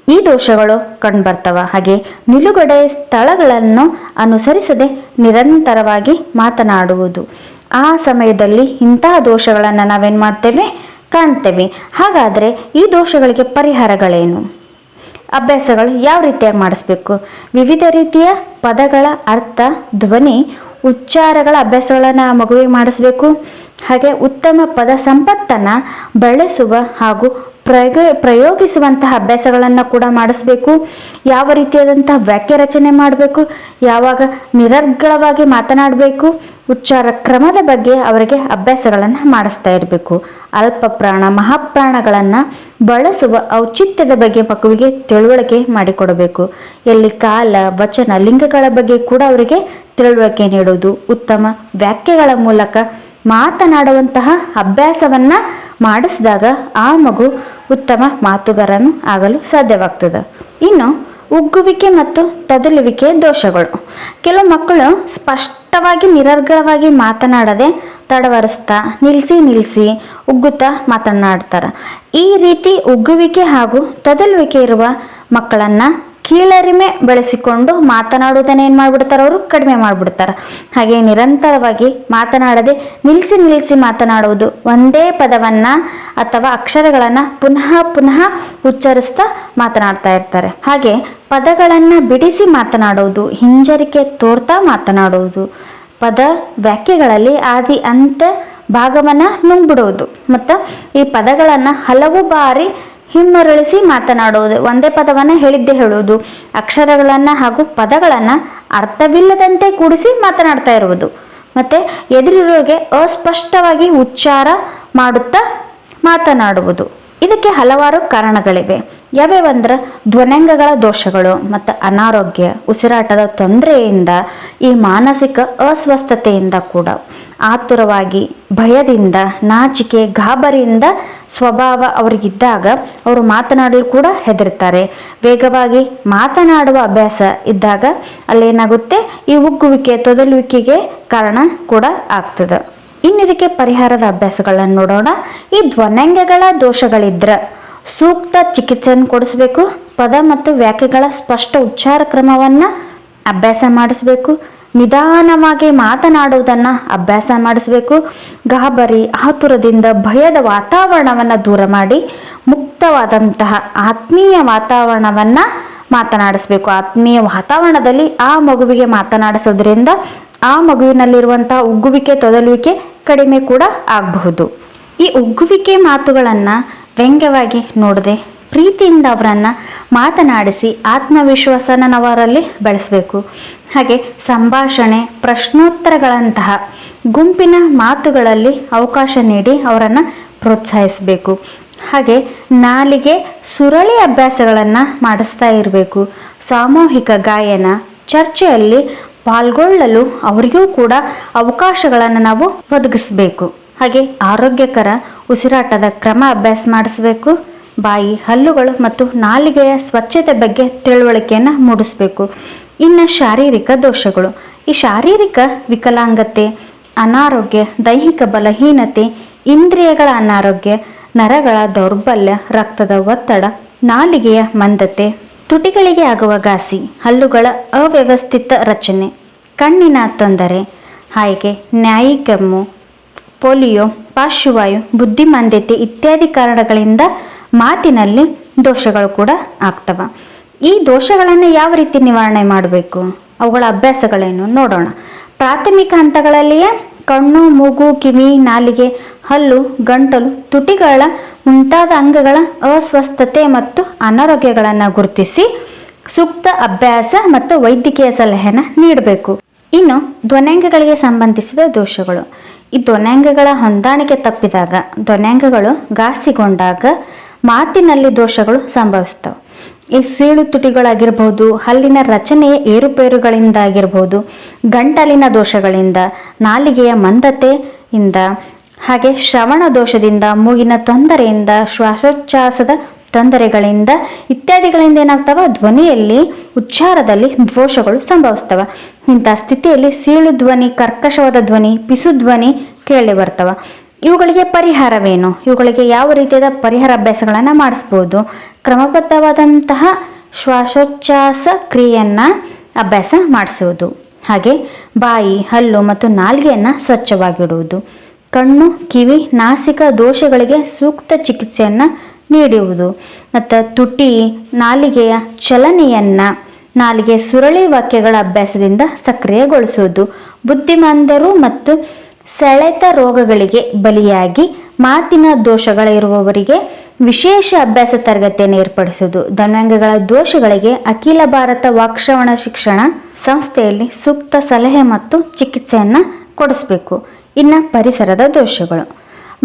ಈ ದೋಷಗಳು ಕಂಡುಬರ್ತವ. ಹಾಗೆ ನಿಲುಗಡೆ ಸ್ಥಳಗಳನ್ನು ಅನುಸರಿಸದೆ ನಿರಂತರವಾಗಿ ಮಾತನಾಡುವುದು. ಆ ಸಮಯದಲ್ಲಿ ಇಂತಹ ದೋಷಗಳನ್ನು ನಾವೇನು ಮಾಡ್ತೇವೆ? ಕಾಣ್ತೇವೆ. ಹಾಗಾದರೆ ಈ ದೋಷಗಳಿಗೆ ಪರಿಹಾರಗಳೇನು? ಅಭ್ಯಾಸಗಳು ಯಾವ ರೀತಿಯಾಗಿ ಮಾಡಿಸ್ಬೇಕು? ವಿವಿಧ ರೀತಿಯ ಪದಗಳ ಅರ್ಥ, ಧ್ವನಿ ಉಚ್ಚಾರಗಳ ಅಭ್ಯಾಸಗಳನ್ನು ಮಗುವಿಗೆ ಮಾಡಿಸ್ಬೇಕು. ಹಾಗೆ ಉತ್ತಮ ಪದ ಸಂಪತ್ತನ್ನು ಬೆಳೆಸುವ ಹಾಗೂ ಪ್ರಯೋಗ ಪ್ರಯೋಗಿಸುವಂತಹ ಅಭ್ಯಾಸಗಳನ್ನು ಕೂಡ ಮಾಡಿಸ್ಬೇಕು. ಯಾವ ರೀತಿಯಾದಂತಹ ವಾಕ್ಯ ರಚನೆ ಮಾಡಬೇಕು. ಯಾವಾಗ ನಿರರ್ಗಳವಾಗಿ ಮಾತನಾಡಬೇಕು. ಉಚ್ಚಾರ ಕ್ರಮದ ಬಗ್ಗೆ ಅವರಿಗೆ ಅಭ್ಯಾಸಗಳನ್ನು ಮಾಡಿಸ್ತಾ ಇರಬೇಕು. ಅಲ್ಪ ಪ್ರಾಣ, ಮಹಾಪ್ರಾಣಗಳನ್ನು ಬಳಸುವ ಔಚಿತ್ಯದ ಬಗ್ಗೆ ಮಗುವಿಗೆ ತಿಳುವಳಿಕೆ ಮಾಡಿಕೊಡಬೇಕು. ಎಲ್ಲಿ ಕಾಲ, ವಚನ, ಲಿಂಗಗಳ ಬಗ್ಗೆ ಕೂಡ ಅವರಿಗೆ ತಿಳುವಳಿಕೆ ನೀಡುವುದು ಉತ್ತಮ. ವ್ಯಾಖ್ಯೆಗಳ ಮೂಲಕ ಮಾತನಾಡುವಂತಹ ಅಭ್ಯಾಸವನ್ನ ಮಾಡಿಸಿದಾಗ ಆ ಮಗು ಉತ್ತಮ ಮಾತುಗಾರನು ಆಗಲು ಸಾಧ್ಯವಾಗ್ತದೆ. ಇನ್ನು ಉಗ್ಗುವಿಕೆ ಮತ್ತು ತದಲುವಿಕೆ ದೋಷಗಳು. ಕೆಲವು ಮಕ್ಕಳು ಸ್ಪಷ್ಟವಾಗಿ ನಿರರ್ಗಳವಾಗಿ ಮಾತನಾಡದೆ ತಡವರಿಸ್ತಾ ನಿಲ್ಲಿಸಿ ನಿಲ್ಲಿಸಿ ಉಗ್ಗುತ್ತಾ ಮಾತನಾಡ್ತಾರೆ. ಈ ರೀತಿ ಉಗ್ಗುವಿಕೆ ಹಾಗೂ ತದಲುವಿಕೆ ಇರುವ ಮಕ್ಕಳನ್ನು ಕೀಳರಿಮೆ ಬೆಳೆಸಿಕೊಂಡು ಮಾತನಾಡುವುದನ್ನು ಏನು ಮಾಡಿಬಿಡ್ತಾರೆ ಅವರು? ಕಡಿಮೆ ಮಾಡಿಬಿಡ್ತಾರೆ. ಹಾಗೆ ನಿರಂತರವಾಗಿ ಮಾತನಾಡದೆ ನಿಲ್ಲಿಸಿ ನಿಲ್ಲಿಸಿ ಮಾತನಾಡುವುದು ಒಂದೇ ಪದವನ್ನು ಅಥವಾ ಅಕ್ಷರಗಳನ್ನು ಪುನಃ ಪುನಃ ಉಚ್ಚರಿಸ್ತಾ ಮಾತನಾಡ್ತಾ ಇರ್ತಾರೆ. ಹಾಗೆ ಪದಗಳನ್ನು ಬಿಡಿಸಿ ಮಾತನಾಡುವುದು, ಹಿಂಜರಿಕೆ ತೋರ್ತಾ ಮಾತನಾಡುವುದು, ಪದ ವ್ಯಾಖ್ಯೆಗಳಲ್ಲಿ ಆದಿ ಅಂತ್ಯ ಭಾಗವನ್ನು ನುಂಗ್ಬಿಡುವುದು. ಮತ್ತು ಈ ಪದಗಳನ್ನು ಹಲವು ಬಾರಿ ಹಿಮ್ಮರಳಿಸಿ ಮಾತನಾಡುವುದು. ಒಂದೇ ಪದವನ್ನು ಹೇಳಿದ್ದೆ ಹೇಳುವುದು. ಅಕ್ಷರಗಳನ್ನು ಹಾಗೂ ಪದಗಳನ್ನು ಅರ್ಥವಿಲ್ಲದಂತೆ ಕೂಡಿಸಿ ಮಾತನಾಡ್ತಾ ಇರುವುದು. ಮತ್ತು ಎದುರಿರೋರಿಗೆ ಅಸ್ಪಷ್ಟವಾಗಿ ಉಚ್ಚಾರ ಮಾಡುತ್ತಾ ಮಾತನಾಡುವುದು. ಇದಕ್ಕೆ ಹಲವಾರು ಕಾರಣಗಳಿವೆ. ಯಾವ್ಯಾವಂದ್ರೆ ಧ್ವನ್ಯಾಂಗಗಳ ದೋಷಗಳು ಮತ್ತು ಅನಾರೋಗ್ಯ, ಉಸಿರಾಟದ ತೊಂದರೆಯಿಂದ ಈ ಮಾನಸಿಕ ಅಸ್ವಸ್ಥತೆಯಿಂದ ಕೂಡ. ಆತುರವಾಗಿ, ಭಯದಿಂದ, ನಾಚಿಕೆ, ಗಾಬರಿಯಿಂದ ಸ್ವಭಾವ ಅವರಿಗಿದ್ದಾಗ ಅವರು ಮಾತನಾಡಲು ಕೂಡ ಹೆದರ್ತಾರೆ ವೇಗವಾಗಿ ಮಾತನಾಡುವ ಅಭ್ಯಾಸ ಇದ್ದಾಗ ಅಲ್ಲೇನಾಗುತ್ತೆ? ಈ ಉಗ್ಗುವಿಕೆ, ತೊದಲುವಿಕೆಗೆ ಕಾರಣ ಕೂಡ ಆಗ್ತದೆ. ಇನ್ನು ಇದಕ್ಕೆ ಪರಿಹಾರದ ಅಭ್ಯಾಸಗಳನ್ನು ನೋಡೋಣ. ಈ ಧ್ವನಂಗಗಳ ದೋಷಗಳಿದ್ರೆ ಸೂಕ್ತ ಚಿಕಿತ್ಸೆಯನ್ನು ಕೊಡಿಸ್ಬೇಕು. ಪದ ಮತ್ತು ವ್ಯಾಖ್ಯೆಗಳ ಸ್ಪಷ್ಟ ಉಚ್ಚಾರ ಕ್ರಮವನ್ನು ಅಭ್ಯಾಸ ಮಾಡಿಸ್ಬೇಕು. ನಿಧಾನವಾಗಿ ಮಾತನಾಡುವುದನ್ನು ಅಭ್ಯಾಸ ಮಾಡಿಸ್ಬೇಕು. ಗಾಬರಿ, ಆತುರದಿಂದ ಭಯದ ವಾತಾವರಣವನ್ನು ದೂರ ಮಾಡಿ ಮುಕ್ತವಾದಂತಹ ಆತ್ಮೀಯ ವಾತಾವರಣವನ್ನು ಮಾತನಾಡಿಸ್ಬೇಕು. ಆತ್ಮೀಯ ವಾತಾವರಣದಲ್ಲಿ ಆ ಮಗುವಿಗೆ ಮಾತನಾಡಿಸೋದ್ರಿಂದ ಆ ಮಗುವಿನಲ್ಲಿರುವಂತಹ ಉಗ್ಗುವಿಕೆ ತೊದಲುವಿಕೆ ಕಡಿಮೆ ಕೂಡ ಆಗಬಹುದು. ಈ ಉಗ್ಗುವಿಕೆ ಮಾತುಗಳನ್ನು ವ್ಯಂಗ್ಯವಾಗಿ ನೋಡದೆ ಪ್ರೀತಿಯಿಂದ ಅವರನ್ನು ಮಾತನಾಡಿಸಿ ಆತ್ಮವಿಶ್ವಾಸನ ನಾವರಲ್ಲಿ ಬೆಳೆಸಬೇಕು. ಹಾಗೆ ಸಂಭಾಷಣೆ, ಪ್ರಶ್ನೋತ್ತರಗಳಂತಹ ಗುಂಪಿನ ಮಾತುಗಳಲ್ಲಿ ಅವಕಾಶ ನೀಡಿ ಅವರನ್ನು ಪ್ರೋತ್ಸಾಹಿಸಬೇಕು. ಹಾಗೆ ನಾಲಿಗೆ ಸುರಳಿ ಅಭ್ಯಾಸಗಳನ್ನು ಮಾಡಿಸ್ತಾ ಇರಬೇಕು. ಸಾಮೂಹಿಕ ಗಾಯನ, ಚರ್ಚೆಯಲ್ಲಿ ಪಾಲ್ಗೊಳ್ಳಲು ಅವರಿಗೂ ಕೂಡ ಅವಕಾಶಗಳನ್ನು ನಾವು ಒದಗಿಸಬೇಕು. ಹಾಗೆ ಆರೋಗ್ಯಕರ ಉಸಿರಾಟದ ಕ್ರಮ ಅಭ್ಯಾಸ ಮಾಡಿಸಬೇಕು. ಬಾಯಿ ಹಲ್ಲುಗಳು ಮತ್ತು ನಾಲಿಗೆಯ ಸ್ವಚ್ಛತೆ ಬಗ್ಗೆ ತಿಳುವಳಿಕೆಯನ್ನು ಮೂಡಿಸಬೇಕು. ಇನ್ನು ಶಾರೀರಿಕ ದೋಷಗಳು. ಈ ಶಾರೀರಿಕ ವಿಕಲಾಂಗತೆ, ಅನಾರೋಗ್ಯ, ದೈಹಿಕ ಬಲಹೀನತೆ, ಇಂದ್ರಿಯಗಳ ಅನಾರೋಗ್ಯ, ನರಗಳ ದೌರ್ಬಲ್ಯ, ರಕ್ತದ ಒತ್ತಡ, ನಾಲಿಗೆಯ ಮಂದತೆ ತುಟಿಗಳಿಗೆ ಆಗುವ ಘಾಸಿ, ಹಲ್ಲುಗಳ ಅವ್ಯವಸ್ಥಿತ ರಚನೆ, ಕಣ್ಣಿನ ತೊಂದರೆ ಹಾಗೆ ನ್ಯಾಯಿ ಕೆಮ್ಮು ಪೋಲಿಯೋ, ಪಾರ್ಶ್ವವಾಯು, ಬುದ್ಧಿಮಾಂದ್ಯತೆ ಇತ್ಯಾದಿ ಕಾರಣಗಳಿಂದ ಮಾತಿನಲ್ಲಿ ದೋಷಗಳು ಕೂಡ ಆಗ್ತವೆ. ಈ ದೋಷಗಳನ್ನು ಯಾವ ರೀತಿ ನಿವಾರಣೆ ಮಾಡಬೇಕು? ಅವುಗಳ ಅಭ್ಯಾಸಗಳೇನು? ನೋಡೋಣ. ಪ್ರಾಥಮಿಕ ಹಂತಗಳಲ್ಲಿಯೇ ಕಣ್ಣು, ಮೂಗು, ಕಿವಿ, ನಾಲಿಗೆ, ಹಲ್ಲು, ಗಂಟಲು, ತುಟಿಗಳ ಮುಂತಾದ ಅಂಗಗಳ ಅಸ್ವಸ್ಥತೆ ಮತ್ತು ಅನಾರೋಗ್ಯಗಳನ್ನು ಗುರುತಿಸಿ ಸೂಕ್ತ ಅಭ್ಯಾಸ ಮತ್ತು ವೈದ್ಯಕೀಯ ಸಲಹೆಯನ್ನು ನೀಡಬೇಕು. ಇನ್ನು ಧ್ವನ್ಯಾಂಗಗಳಿಗೆ ಸಂಬಂಧಿಸಿದ ದೋಷಗಳು. ಈ ಧ್ವನ್ಯಾಂಗಗಳ ಹೊಂದಾಣಿಕೆ ತಪ್ಪಿದಾಗ ಧ್ವನ್ಯಾಂಗಗಳು ಘಾಸಿಗೊಂಡಾಗ ಮಾತಿನಲ್ಲಿ ದೋಷಗಳು ಸಂಭವಿಸ್ತವೆ. ಈ ಸೀಳು ತುಟಿಗಳಾಗಿರ್ಬೋದು, ಹಲ್ಲಿನ ರಚನೆಯ ಏರುಪೇರುಗಳಿಂದಾಗಿರ್ಬೋದು, ಗಂಟಲಿನ ದೋಷಗಳಿಂದ, ನಾಲಿಗೆಯ ಮಂದತೆಯಿಂದ, ಹಾಗೆ ಶ್ರವಣ ದೋಷದಿಂದ, ಮೂಗಿನ ತೊಂದರೆಯಿಂದ ಶ್ವಾಸೋಚ್ಛ್ವಾಸದ ತೊಂದರೆಗಳಿಂದ ಇತ್ಯಾದಿಗಳಿಂದ ಏನಾಗ್ತವ? ಧ್ವನಿಯಲ್ಲಿ, ಉಚ್ಚಾರದಲ್ಲಿ ದೋಷಗಳು ಸಂಭವಿಸ್ತವೆ. ಇಂಥ ಸ್ಥಿತಿಯಲ್ಲಿ ಸೀಳು ಧ್ವನಿ, ಕರ್ಕಶವಾದ ಧ್ವನಿ, ಪಿಸು ಧ್ವನಿ ಕೇಳಿ ಬರ್ತವ. ಇವುಗಳಿಗೆ ಪರಿಹಾರವೇನು? ಇವುಗಳಿಗೆ ಯಾವ ರೀತಿಯಾದ ಪರಿಹಾರ ಅಭ್ಯಾಸಗಳನ್ನು ಮಾಡಿಸ್ಬೋದು? ಕ್ರಮಬದ್ಧವಾದಂತಹ ಶ್ವಾಸೋಚ್ಛ್ವಾಸ ಕ್ರಿಯೆಯನ್ನು ಅಭ್ಯಾಸ ಮಾಡಿಸುವುದು ಹಾಗೆ ಬಾಯಿ, ಹಲ್ಲು ಮತ್ತು ನಾಲಿಗೆಯನ್ನು ಸ್ವಚ್ಛವಾಗಿಡುವುದು. ಕಣ್ಣು, ಕಿವಿ, ನಾಸಿಕ ದೋಷಗಳಿಗೆ ಸೂಕ್ತ ಚಿಕಿತ್ಸೆಯನ್ನು ನೀಡುವುದು. ಮತ್ತು ತುಟಿ, ನಾಲಿಗೆಯ ಚಲನೆಯನ್ನು, ನಾಲಿಗೆ ಸುರಳಿ ವಾಕ್ಯಗಳ ಅಭ್ಯಾಸದಿಂದ ಸಕ್ರಿಯಗೊಳಿಸುವುದು. ಬುದ್ಧಿಮಾಂದರು ಮತ್ತು ಸೆಳೆತ ರೋಗಗಳಿಗೆ ಬಲಿಯಾಗಿ ಮಾತಿನ ದೋಷಗಳಿರುವವರಿಗೆ ವಿಶೇಷ ಅಭ್ಯಾಸ ತರಗತಿಯನ್ನು ಏರ್ಪಡಿಸುವುದು. ಧನ್ಯಾಂಗಗಳ ದೋಷಗಳಿಗೆ ಅಖಿಲ ಭಾರತ ವಾಕ್ಶ್ರವಣ ಶಿಕ್ಷಣ ಸಂಸ್ಥೆಯಲ್ಲಿ ಸೂಕ್ತ ಸಲಹೆ ಮತ್ತು ಚಿಕಿತ್ಸೆಯನ್ನು ಕೊಡಿಸಬೇಕು. ಇನ್ನು ಪರಿಸರದ ದೋಷಗಳು.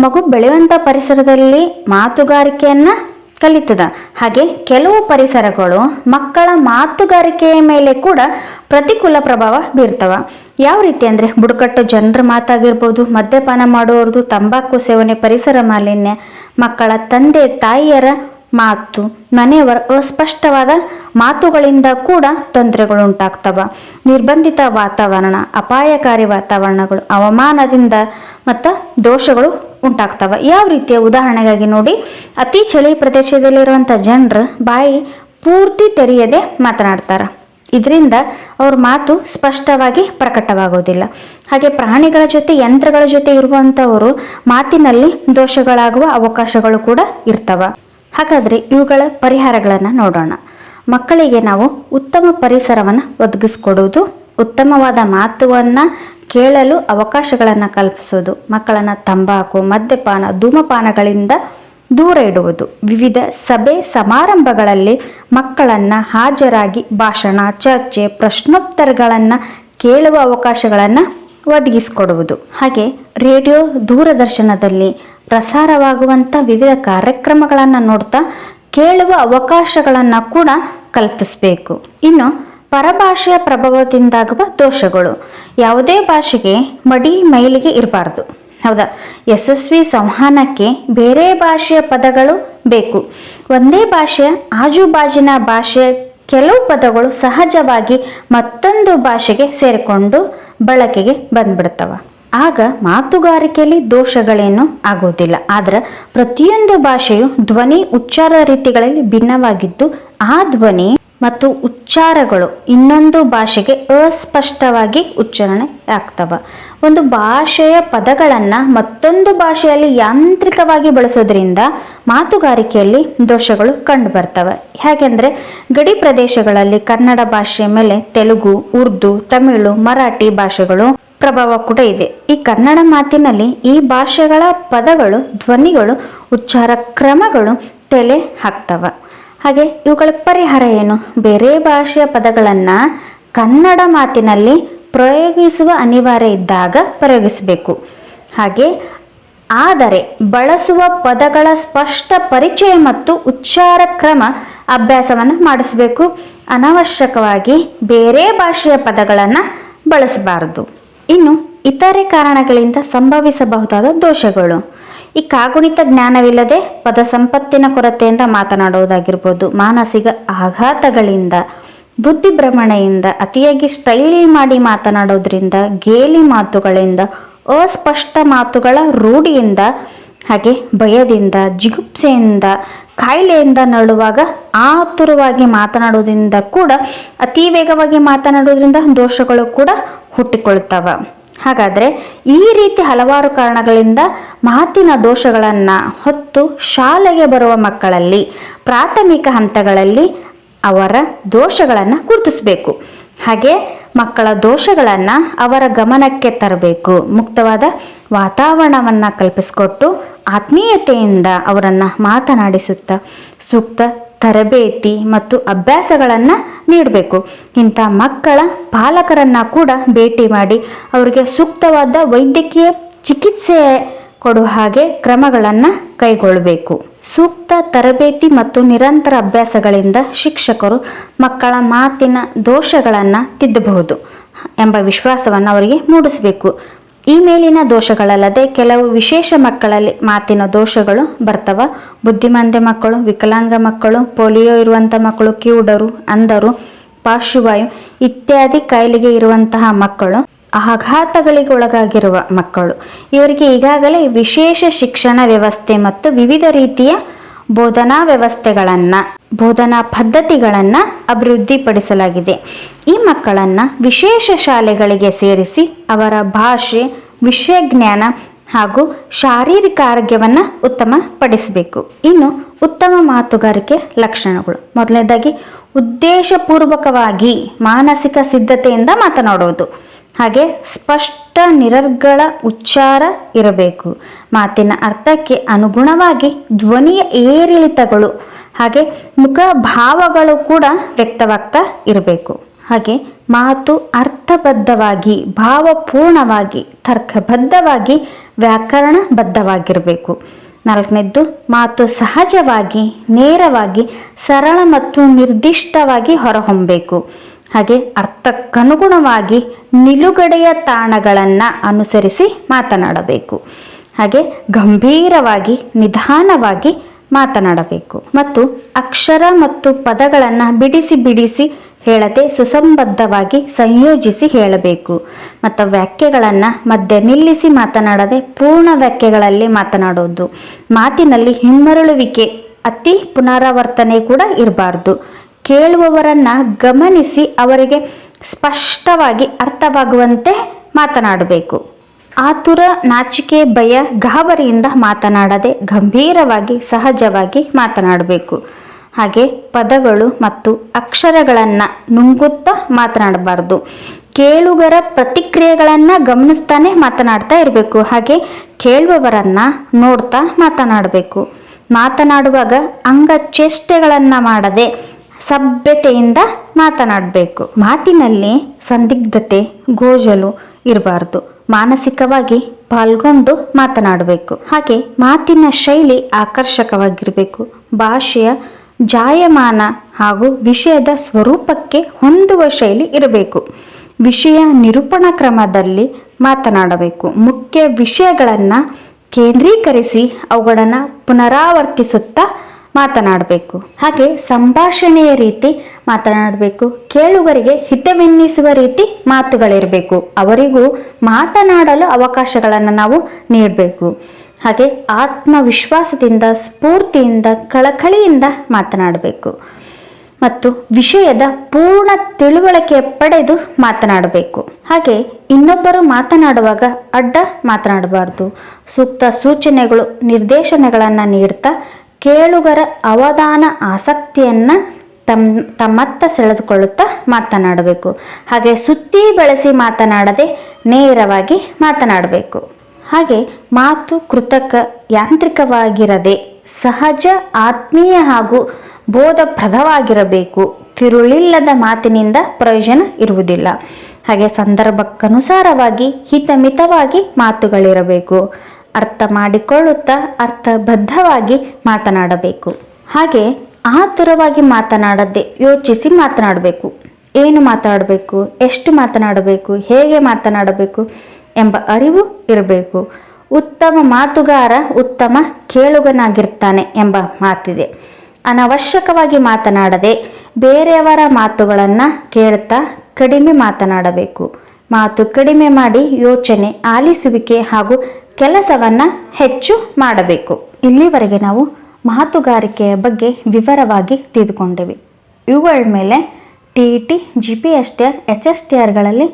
ಮಗು ಬೆಳೆಯುವಂಥ ಪರಿಸರದಲ್ಲಿ ಮಾತುಗಾರಿಕೆಯನ್ನು ಕಲಿತದ. ಹಾಗೆ ಕೆಲವು ಪರಿಸರಗಳು ಮಕ್ಕಳ ಮಾತುಗಾರಿಕೆಯ ಮೇಲೆ ಕೂಡ ಪ್ರತಿಕೂಲ ಪ್ರಭಾವ ಬೀರ್ತವ. ಯಾವ ರೀತಿ ಅಂದರೆ ಬುಡಕಟ್ಟು ಜನರ ಮಾತಾಗಿರ್ಬೋದು, ಮದ್ಯಪಾನ ಮಾಡುವವ್ರದ್ದು ತಂಬಾಕು ಸೇವನೆ, ಪರಿಸರ ಮಾಲಿನ್ಯ ಮಕ್ಕಳ ತಂದೆ ತಾಯಿಯರ ಮಾತು ಮನೆಯವರ ಅಸ್ಪಷ್ಟವಾದ ಮಾತುಗಳಿಂದ ಕೂಡ ತೊಂದರೆಗಳು ಉಂಟಾಗ್ತವ ನಿರ್ಬಂಧಿತ ವಾತಾವರಣ, ಅಪಾಯಕಾರಿ ವಾತಾವರಣಗಳು, ಅವಮಾನದಿಂದ ಮತ್ತು ದೋಷಗಳು ಉಂಟಾಗ್ತವೆ. ಯಾವ ರೀತಿಯ ಉದಾಹರಣೆಗಾಗಿ ನೋಡಿ, ಅತಿ ಚಳಿ ಪ್ರದೇಶದಲ್ಲಿರುವಂಥ ಜನರು ಬಾಯಿ ಪೂರ್ತಿ ತೆರೆಯದೆ ಮಾತನಾಡ್ತಾರೆ. ಇದರಿಂದ ಅವ್ರ ಮಾತು ಸ್ಪಷ್ಟವಾಗಿ ಪ್ರಕಟವಾಗೋದಿಲ್ಲ. ಹಾಗೆ ಪ್ರಾಣಿಗಳ ಜೊತೆ, ಯಂತ್ರಗಳ ಜೊತೆ ಇರುವಂಥವರು ಮಾತಿನಲ್ಲಿ ದೋಷಗಳಾಗುವ ಅವಕಾಶಗಳು ಕೂಡ ಇರ್ತವ. ಹಾಗಾದರೆ ಇವುಗಳ ಪರಿಹಾರಗಳನ್ನು ನೋಡೋಣ. ಮಕ್ಕಳಿಗೆ ನಾವು ಉತ್ತಮ ಪರಿಸರವನ್ನು ಒದಗಿಸ್ಕೊಡುವುದು, ಉತ್ತಮವಾದ ಮಾತುವನ್ನು ಕೇಳಲು ಅವಕಾಶಗಳನ್ನು ಕಲ್ಪಿಸೋದು. ಮಕ್ಕಳನ್ನು ತಂಬಾಕು, ಮದ್ಯಪಾನ, ಧೂಮಪಾನಗಳಿಂದ ದೂರ ಇಡುವುದು. ವಿವಿಧ ಸಭೆ ಸಮಾರಂಭಗಳಲ್ಲಿ ಮಕ್ಕಳನ್ನು ಹಾಜರಾಗಿ ಭಾಷಣ, ಚರ್ಚೆ, ಪ್ರಶ್ನೋತ್ತರಗಳನ್ನು ಕೇಳುವ ಅವಕಾಶಗಳನ್ನು ಒದಗಿಸಿಕೊಡುವುದು. ಹಾಗೆ ರೇಡಿಯೋ ದೂರದರ್ಶನದಲ್ಲಿ ಪ್ರಸಾರವಾಗುವಂಥ ವಿವಿಧ ಕಾರ್ಯಕ್ರಮಗಳನ್ನು ನೋಡ್ತಾ ಕೇಳುವ ಅವಕಾಶಗಳನ್ನು ಕೂಡ ಕಲ್ಪಿಸಬೇಕು. ಇನ್ನು ಪರಭಾಷೆಯ ಪ್ರಭಾವದಿಂದಾಗುವ ದೋಷಗಳು. ಯಾವುದೇ ಭಾಷೆಗೆ ಮಡಿ ಮೈಲಿಗೆ ಇರಬಾರ್ದು. ಹೌದಾ. ಯಶಸ್ವಿ ಸಂವಹನಕ್ಕೆ ಬೇರೆ ಭಾಷೆಯ ಪದಗಳು ಬೇಕು. ಒಂದೇ ಭಾಷೆಯ ಆಜುಬಾಜಿನ ಭಾಷೆ, ಕೆಲವು ಪದಗಳು ಸಹಜವಾಗಿ ಮತ್ತೊಂದು ಭಾಷೆಗೆ ಸೇರಿಕೊಂಡು ಬಳಕೆಗೆ ಬಂದ್ಬಿಡ್ತವ. ಆಗ ಮಾತುಗಾರಿಕೆಯಲ್ಲಿ ದೋಷಗಳೇನು ಆಗೋದಿಲ್ಲ ಆದ್ರೆ ಪ್ರತಿಯೊಂದು ಭಾಷೆಯು ಧ್ವನಿ ಉಚ್ಚಾರ ರೀತಿಗಳಲ್ಲಿ ಭಿನ್ನವಾಗಿದ್ದು, ಆ ಧ್ವನಿ ಮತ್ತು ಉಚ್ಚಾರಗಳು ಇನ್ನೊಂದು ಭಾಷೆಗೆ ಅಸ್ಪಷ್ಟವಾಗಿ ಉಚ್ಚಾರಣೆ ಆಗ್ತವ ಒಂದು ಭಾಷೆಯ ಪದಗಳನ್ನು ಮತ್ತೊಂದು ಭಾಷೆಯಲ್ಲಿ ಯಾಂತ್ರಿಕವಾಗಿ ಬಳಸೋದ್ರಿಂದ ಮಾತುಗಾರಿಕೆಯಲ್ಲಿ ದೋಷಗಳು ಕಂಡು ಬರ್ತವೆ ಹೇಗೆಂದರೆ, ಗಡಿ ಪ್ರದೇಶಗಳಲ್ಲಿ ಕನ್ನಡ ಭಾಷೆಯ ಮೇಲೆ ತೆಲುಗು, ಉರ್ದು, ತಮಿಳು, ಮರಾಠಿ ಭಾಷೆಗಳು ಪ್ರಭಾವ ಕೂಡ ಇದೆ. ಈ ಕನ್ನಡ ಮಾತಿನಲ್ಲಿ ಈ ಭಾಷೆಗಳ ಪದಗಳು, ಧ್ವನಿಗಳು, ಉಚ್ಚಾರ ಕ್ರಮಗಳು ತಲೆ ಹಾಕ್ತವ. ಹಾಗೆ ಇವುಗಳ ಪರಿಹಾರ ಏನು? ಬೇರೆ ಭಾಷೆಯ ಪದಗಳನ್ನು ಕನ್ನಡ ಮಾತಿನಲ್ಲಿ ಪ್ರಯೋಗಿಸುವ ಅನಿವಾರ್ಯ ಇದ್ದಾಗ ಪ್ರಯೋಗಿಸಬೇಕು. ಹಾಗೆ ಆದರೆ ಬಳಸುವ ಪದಗಳ ಸ್ಪಷ್ಟ ಪರಿಚಯ ಮತ್ತು ಉಚ್ಚಾರ ಕ್ರಮ ಅಭ್ಯಾಸವನ್ನು ಮಾಡಿಸಬೇಕು. ಅನವಶ್ಯಕವಾಗಿ ಬೇರೆ ಭಾಷೆಯ ಪದಗಳನ್ನು ಬಳಸಬಾರದು. ಇನ್ನು ಇತರೆ ಕಾರಣಗಳಿಂದ ಸಂಭವಿಸಬಹುದಾದ ದೋಷಗಳು. ಈ ಕಾಗುಣಿತ ಜ್ಞಾನವಿಲ್ಲದೆ ಪದ ಸಂಪತ್ತಿನ ಕೊರತೆಯಿಂದ ಮಾತನಾಡುವುದಾಗಿರ್ಬೋದು. ಮಾನಸಿಕ ಆಘಾತಗಳಿಂದ ಬುದ್ಧಿಭ್ರಮಣೆಯಿಂದ ಅತಿಯಾಗಿ ಸ್ಟೈಲಿ ಮಾಡಿ ಮಾತನಾಡೋದ್ರಿಂದ, ಗೇಲಿ ಮಾತುಗಳಿಂದ, ಅಸ್ಪಷ್ಟ ಮಾತುಗಳ ರೂಢಿಯಿಂದ, ಹಾಗೆ ಭಯದಿಂದ, ಜಿಗುಪ್ಸೆಯಿಂದ, ಕಾಯಿಲೆಯಿಂದ ನಡುವಾಗ ಆತುರವಾಗಿ ಮಾತನಾಡೋದ್ರಿಂದ ಕೂಡ, ಅತಿ ವೇಗವಾಗಿ ಮಾತನಾಡೋದ್ರಿಂದ ದೋಷಗಳು ಕೂಡ ಹುಟ್ಟಿಕೊಳ್ತವೆ. ಹಾಗಾದರೆ ಈ ರೀತಿ ಹಲವಾರು ಕಾರಣಗಳಿಂದ ಮಾತಿನ ದೋಷಗಳನ್ನು ಹೊತ್ತು ಶಾಲೆಗೆ ಬರುವ ಮಕ್ಕಳಲ್ಲಿ ಪ್ರಾಥಮಿಕ ಹಂತಗಳಲ್ಲಿ ಅವರ ದೋಷಗಳನ್ನು ಗುರುತಿಸಬೇಕು. ಹಾಗೆ ಮಕ್ಕಳ ದೋಷಗಳನ್ನು ಅವರ ಗಮನಕ್ಕೆ ತರಬೇಕು. ಮುಕ್ತವಾದ ವಾತಾವರಣವನ್ನು ಕಲ್ಪಿಸಿಕೊಟ್ಟು ಆತ್ಮೀಯತೆಯಿಂದ ಅವರನ್ನು ಮಾತನಾಡಿಸುತ್ತಾ ಸೂಕ್ತ ತರಬೇತಿ ಮತ್ತು ಅಭ್ಯಾಸಗಳನ್ನು ನೀಡಬೇಕು. ಇಂಥ ಮಕ್ಕಳ ಪಾಲಕರನ್ನು ಕೂಡ ಭೇಟಿ ಮಾಡಿ ಅವರಿಗೆ ಸೂಕ್ತವಾದ ವೈದ್ಯಕೀಯ ಚಿಕಿತ್ಸೆ ಕೊಡುವ ಹಾಗೆ ಕ್ರಮಗಳನ್ನು ಕೈಗೊಳ್ಳಬೇಕು ಸೂಕ್ತ ತರಬೇತಿ ಮತ್ತು ನಿರಂತರ ಅಭ್ಯಾಸಗಳಿಂದ ಶಿಕ್ಷಕರು ಮಕ್ಕಳ ಮಾತಿನ ದೋಷಗಳನ್ನು ತಿದ್ದಬಹುದು ಎಂಬ ವಿಶ್ವಾಸವನ್ನು ಅವರಿಗೆ ಮೂಡಿಸಬೇಕು. ಈ ಮೇಲಿನ ದೋಷಗಳಲ್ಲದೆ ಕೆಲವು ವಿಶೇಷ ಮಕ್ಕಳಲ್ಲಿ ಮಾತಿನ ದೋಷಗಳು ಬರ್ತವ. ಬುದ್ಧಿಮಾಂದ್ಯ ಮಕ್ಕಳು, ವಿಕಲಾಂಗ ಮಕ್ಕಳು, ಪೋಲಿಯೋ ಇರುವಂತಹ ಮಕ್ಕಳು, ಕಿವುಡರು, ಅಂಧರು, ಪಾರ್ಶ್ವವಾಯು ಇತ್ಯಾದಿ ಕಾಯಿಲೆಗೆ ಇರುವಂತಹ ಮಕ್ಕಳು ಆಘಾತಗಳಿಗೆ ಒಳಗಾಗಿರುವ ಮಕ್ಕಳು. ಇವರಿಗೆ ಈಗಾಗಲೇ ವಿಶೇಷ ಶಿಕ್ಷಣ ವ್ಯವಸ್ಥೆ ಮತ್ತು ವಿವಿಧ ರೀತಿಯ ಬೋಧನಾ ವ್ಯವಸ್ಥೆಗಳನ್ನು, ಬೋಧನಾ ಪದ್ಧತಿಗಳನ್ನು ಅಭಿವೃದ್ಧಿಪಡಿಸಲಾಗಿದೆ. ಈ ಮಕ್ಕಳನ್ನು ವಿಶೇಷ ಶಾಲೆಗಳಿಗೆ ಸೇರಿಸಿ ಅವರ ಭಾಷೆ ವಿಷಯ ಜ್ಞಾನ ಹಾಗೂ ಶಾರೀರಿಕ ಆರೋಗ್ಯವನ್ನು ಉತ್ತಮಪಡಿಸಬೇಕು. ಇನ್ನು ಉತ್ತಮ ಮಾತುಗಾರಿಕೆ ಲಕ್ಷಣಗಳು. ಮೊದಲನೇದಾಗಿ, ಉದ್ದೇಶಪೂರ್ವಕವಾಗಿ ಮಾನಸಿಕ ಸಿದ್ಧತೆಯಿಂದ ಮಾತನಾಡುವುದು. ಹಾಗೆ ಸ್ಪಷ್ಟ ನಿರರ್ಗಳ ಉಚ್ಚಾರ ಇರಬೇಕು. ಮಾತಿನ ಅರ್ಥಕ್ಕೆ ಅನುಗುಣವಾಗಿ ಧ್ವನಿಯ ಏರಿಳಿತಗಳು ಹಾಗೆ ಮುಖ ಭಾವಗಳು ಕೂಡ ವ್ಯಕ್ತವಾಗ್ತಾ ಇರಬೇಕು. ಹಾಗೆ ಮಾತು ಅರ್ಥಬದ್ಧವಾಗಿ, ಭಾವಪೂರ್ಣವಾಗಿ, ತರ್ಕಬದ್ಧವಾಗಿ ವ್ಯಾಕರಣಬದ್ಧವಾಗಿರಬೇಕು. ನಾಲ್ಕನೇದ್ದು, ಮಾತು ಸಹಜವಾಗಿ, ನೇರವಾಗಿ, ಸರಳ ಮತ್ತು ನಿರ್ದಿಷ್ಟವಾಗಿ ಹೊರಹೊಮ್ಮಬೇಕು ಹಾಗೆ ಅರ್ಥಕ್ಕನುಗುಣವಾಗಿ ನಿಲುಗಡೆಯ ತಾಣಗಳನ್ನು ಅನುಸರಿಸಿ ಮಾತನಾಡಬೇಕು. ಹಾಗೆ ಗಂಭೀರವಾಗಿ, ನಿಧಾನವಾಗಿ ಮಾತನಾಡಬೇಕು. ಮತ್ತು ಅಕ್ಷರ ಮತ್ತು ಪದಗಳನ್ನು ಬಿಡಿಸಿ ಬಿಡಿಸಿ ಹೇಳದೆ ಸುಸಂಬದ್ಧವಾಗಿ ಸಂಯೋಜಿಸಿ ಹೇಳಬೇಕು. ಮತ್ತು ವ್ಯಾಖ್ಯೆಗಳನ್ನು ಮಧ್ಯೆ ನಿಲ್ಲಿಸಿ ಮಾತನಾಡದೆ ಪೂರ್ಣ ವ್ಯಾಖ್ಯೆಗಳಲ್ಲಿ ಮಾತನಾಡೋದು. ಮಾತಿನಲ್ಲಿ ಹಿಮ್ಮರಳುವಿಕೆ, ಅತಿ ಪುನರಾವರ್ತನೆ ಕೂಡ ಇರಬಾರ್ದು. ಕೇಳುವವರನ್ನ ಗಮನಿಸಿ ಅವರಿಗೆ ಸ್ಪಷ್ಟವಾಗಿ ಅರ್ಥವಾಗುವಂತೆ ಮಾತನಾಡಬೇಕು. ಆತುರ, ನಾಚಿಕೆ, ಭಯ, ಗಾಬರಿಯಿಂದ ಮಾತನಾಡದೆ ಗಂಭೀರವಾಗಿ, ಸಹಜವಾಗಿ ಮಾತನಾಡಬೇಕು. ಹಾಗೆ ಪದಗಳು ಮತ್ತು ಅಕ್ಷರಗಳನ್ನು ನುಂಗುತ್ತಾ ಮಾತನಾಡಬಾರ್ದು. ಕೇಳುಗರ ಪ್ರತಿಕ್ರಿಯೆಗಳನ್ನು ಗಮನಿಸ್ತಾನೆ ಮಾತನಾಡ್ತಾ ಇರಬೇಕು. ಹಾಗೆ ಕೇಳುವವರನ್ನು ನೋಡ್ತಾ ಮಾತನಾಡಬೇಕು. ಮಾತನಾಡುವಾಗ ಅಂಗಚೇಷ್ಟೆಗಳನ್ನು ಮಾಡದೆ ಸಭ್ಯತೆಯಿಂದ ಮಾತನಾಡಬೇಕು. ಮಾತಿನಲ್ಲಿ ಸಂದಿಗ್ಧತೆ, ಗೋಜಲು ಇರಬಾರ್ದು. ಮಾನಸಿಕವಾಗಿ ಪಾಲ್ಗೊಂಡು ಮಾತನಾಡಬೇಕು. ಹಾಗೆ ಮಾತಿನ ಶೈಲಿ ಆಕರ್ಷಕವಾಗಿರಬೇಕು. ಭಾಷೆಯ ಜಾಯಮಾನ ಹಾಗೂ ವಿಷಯದ ಸ್ವರೂಪಕ್ಕೆ ಹೊಂದುವ ಶೈಲಿ ಇರಬೇಕು. ವಿಷಯ ನಿರೂಪಣಾ ಕ್ರಮದಲ್ಲಿ ಮಾತನಾಡಬೇಕು. ಮುಖ್ಯ ವಿಷಯಗಳನ್ನು ಕೇಂದ್ರೀಕರಿಸಿ ಅವುಗಳನ್ನು ಪುನರಾವರ್ತಿಸುತ್ತಾ ಮಾತನಾಡಬೇಕು. ಹಾಗೆ ಸಂಭಾಷಣೆಯ ರೀತಿ ಮಾತನಾಡಬೇಕು. ಕೇಳುಗರಿಗೆ ಹಿತವೆನ್ನಿಸುವ ರೀತಿ ಮಾತುಗಳಿರಬೇಕು. ಅವರಿಗೂ ಮಾತನಾಡಲು ಅವಕಾಶಗಳನ್ನು ನಾವು ನೀಡಬೇಕು. ಹಾಗೆ ಆತ್ಮವಿಶ್ವಾಸದಿಂದ, ಸ್ಫೂರ್ತಿಯಿಂದ, ಕಳಕಳಿಯಿಂದ ಮಾತನಾಡಬೇಕು. ಮತ್ತು ವಿಷಯದ ಪೂರ್ಣ ತಿಳುವಳಿಕೆ ಪಡೆದು ಮಾತನಾಡಬೇಕು. ಹಾಗೆ ಇನ್ನೊಬ್ಬರು ಮಾತನಾಡುವಾಗ ಅಡ್ಡ ಮಾತನಾಡಬಾರ್ದು. ಸೂಕ್ತ ಸೂಚನೆಗಳು, ನಿರ್ದೇಶನಗಳನ್ನು ನೀಡ್ತಾ ಕೇಳುಗರ ಅವಧಾನ, ಆಸಕ್ತಿಯನ್ನು ತಮ್ಮ ತಮ್ಮತ್ತ ಸೆಳೆದುಕೊಳ್ಳುತ್ತಾ ಮಾತನಾಡಬೇಕು. ಹಾಗೆ ಸುತ್ತಿ ಬಳಸಿ ಮಾತನಾಡದೆ ನೇರವಾಗಿ ಮಾತನಾಡಬೇಕು. ಹಾಗೆ ಮಾತು ಕೃತಕ, ಯಾಂತ್ರಿಕವಾಗಿರದೆ ಸಹಜ, ಆತ್ಮೀಯ ಹಾಗೂ ಬೋಧಪ್ರದವಾಗಿರಬೇಕು. ತಿರುಳಿಲ್ಲದ ಮಾತಿನಿಂದ ಪ್ರಯೋಜನ ಇರುವುದಿಲ್ಲ. ಹಾಗೆ ಸಂದರ್ಭಕ್ಕನುಸಾರವಾಗಿ ಹಿತಮಿತವಾಗಿ ಮಾತುಗಳಿರಬೇಕು. ಅರ್ಥ ಮಾಡಿಕೊಳ್ಳುತ್ತಾ ಅರ್ಥಬದ್ಧವಾಗಿ ಮಾತನಾಡಬೇಕು. ಹಾಗೆ ಆತುರವಾಗಿ ಮಾತನಾಡದೆ ಯೋಚಿಸಿ ಮಾತನಾಡಬೇಕು. ಏನು ಮಾತಾಡಬೇಕು, ಎಷ್ಟು ಮಾತನಾಡಬೇಕು, ಹೇಗೆ ಮಾತನಾಡಬೇಕು ಎಂಬ ಅರಿವು ಇರಬೇಕು. ಉತ್ತಮ ಮಾತುಗಾರ ಉತ್ತಮ ಕೇಳುಗನಾಗಿರ್ತಾನೆ ಎಂಬ ಮಾತಿದೆ. ಅನವಶ್ಯಕವಾಗಿ ಮಾತನಾಡದೆ ಬೇರೆಯವರ ಮಾತುಗಳನ್ನು ಕೇಳ್ತಾ ಕಡಿಮೆ ಮಾತನಾಡಬೇಕು. ಮಾತು ಕಡಿಮೆ ಮಾಡಿ ಯೋಚನೆ ಆಲಿಸುವಿಕೆ ಹಾಗೂ ಕೆಲಸವನ್ನು ಹೆಚ್ಚು ಮಾಡಬೇಕು. ಇಲ್ಲಿವರೆಗೆ ನಾವು ಮಾತುಗಾರಿಕೆಯ ಬಗ್ಗೆ ವಿವರವಾಗಿ ತಿಳಿದುಕೊಂಡೆವು. ಇವುಗಳ ಮೇಲೆ T E T, G P S T R, H S T ಆರ್ಗಳಲ್ಲಿ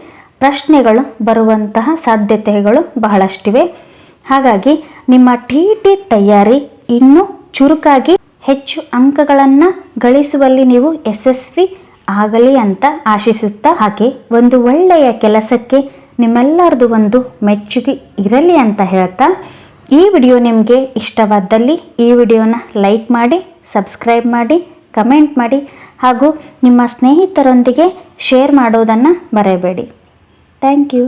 ಪ್ರಶ್ನೆಗಳು ಬರುವಂತಹ ಸಾಧ್ಯತೆಗಳು ಬಹಳಷ್ಟಿವೆ. ಹಾಗಾಗಿ ನಿಮ್ಮ ಟಿ ಇ ಟಿ ತಯಾರಿ ಇನ್ನೂ ಚುರುಕಾಗಿ ಹೆಚ್ಚು ಅಂಕಗಳನ್ನು ಗಳಿಸುವಲ್ಲಿ ನೀವು ಯಶಸ್ವಿ ಆಗಲಿ ಅಂತ ಆಶಿಸುತ್ತಾ, ಹಾಗೆ ಒಂದು ಒಳ್ಳೆಯ ಕೆಲಸಕ್ಕೆ ನಿಮ್ಮೆಲ್ಲರದು ಒಂದು ಮೆಚ್ಚುಗೆ ಇರಲಿ ಅಂತ ಹೇಳ್ತಾ, ಈ ವಿಡಿಯೋ ನಿಮಗೆ ಇಷ್ಟವಾದಲ್ಲಿ ಈ ವಿಡಿಯೋನ ಲೈಕ್ ಮಾಡಿ, ಸಬ್ಸ್ಕ್ರೈಬ್ ಮಾಡಿ, ಕಮೆಂಟ್ ಮಾಡಿ, ಹಾಗೂ ನಿಮ್ಮ ಸ್ನೇಹಿತರೊಂದಿಗೆ ಶೇರ್ ಮಾಡೋದನ್ನು ಮರೆಯಬೇಡಿ. Thank you.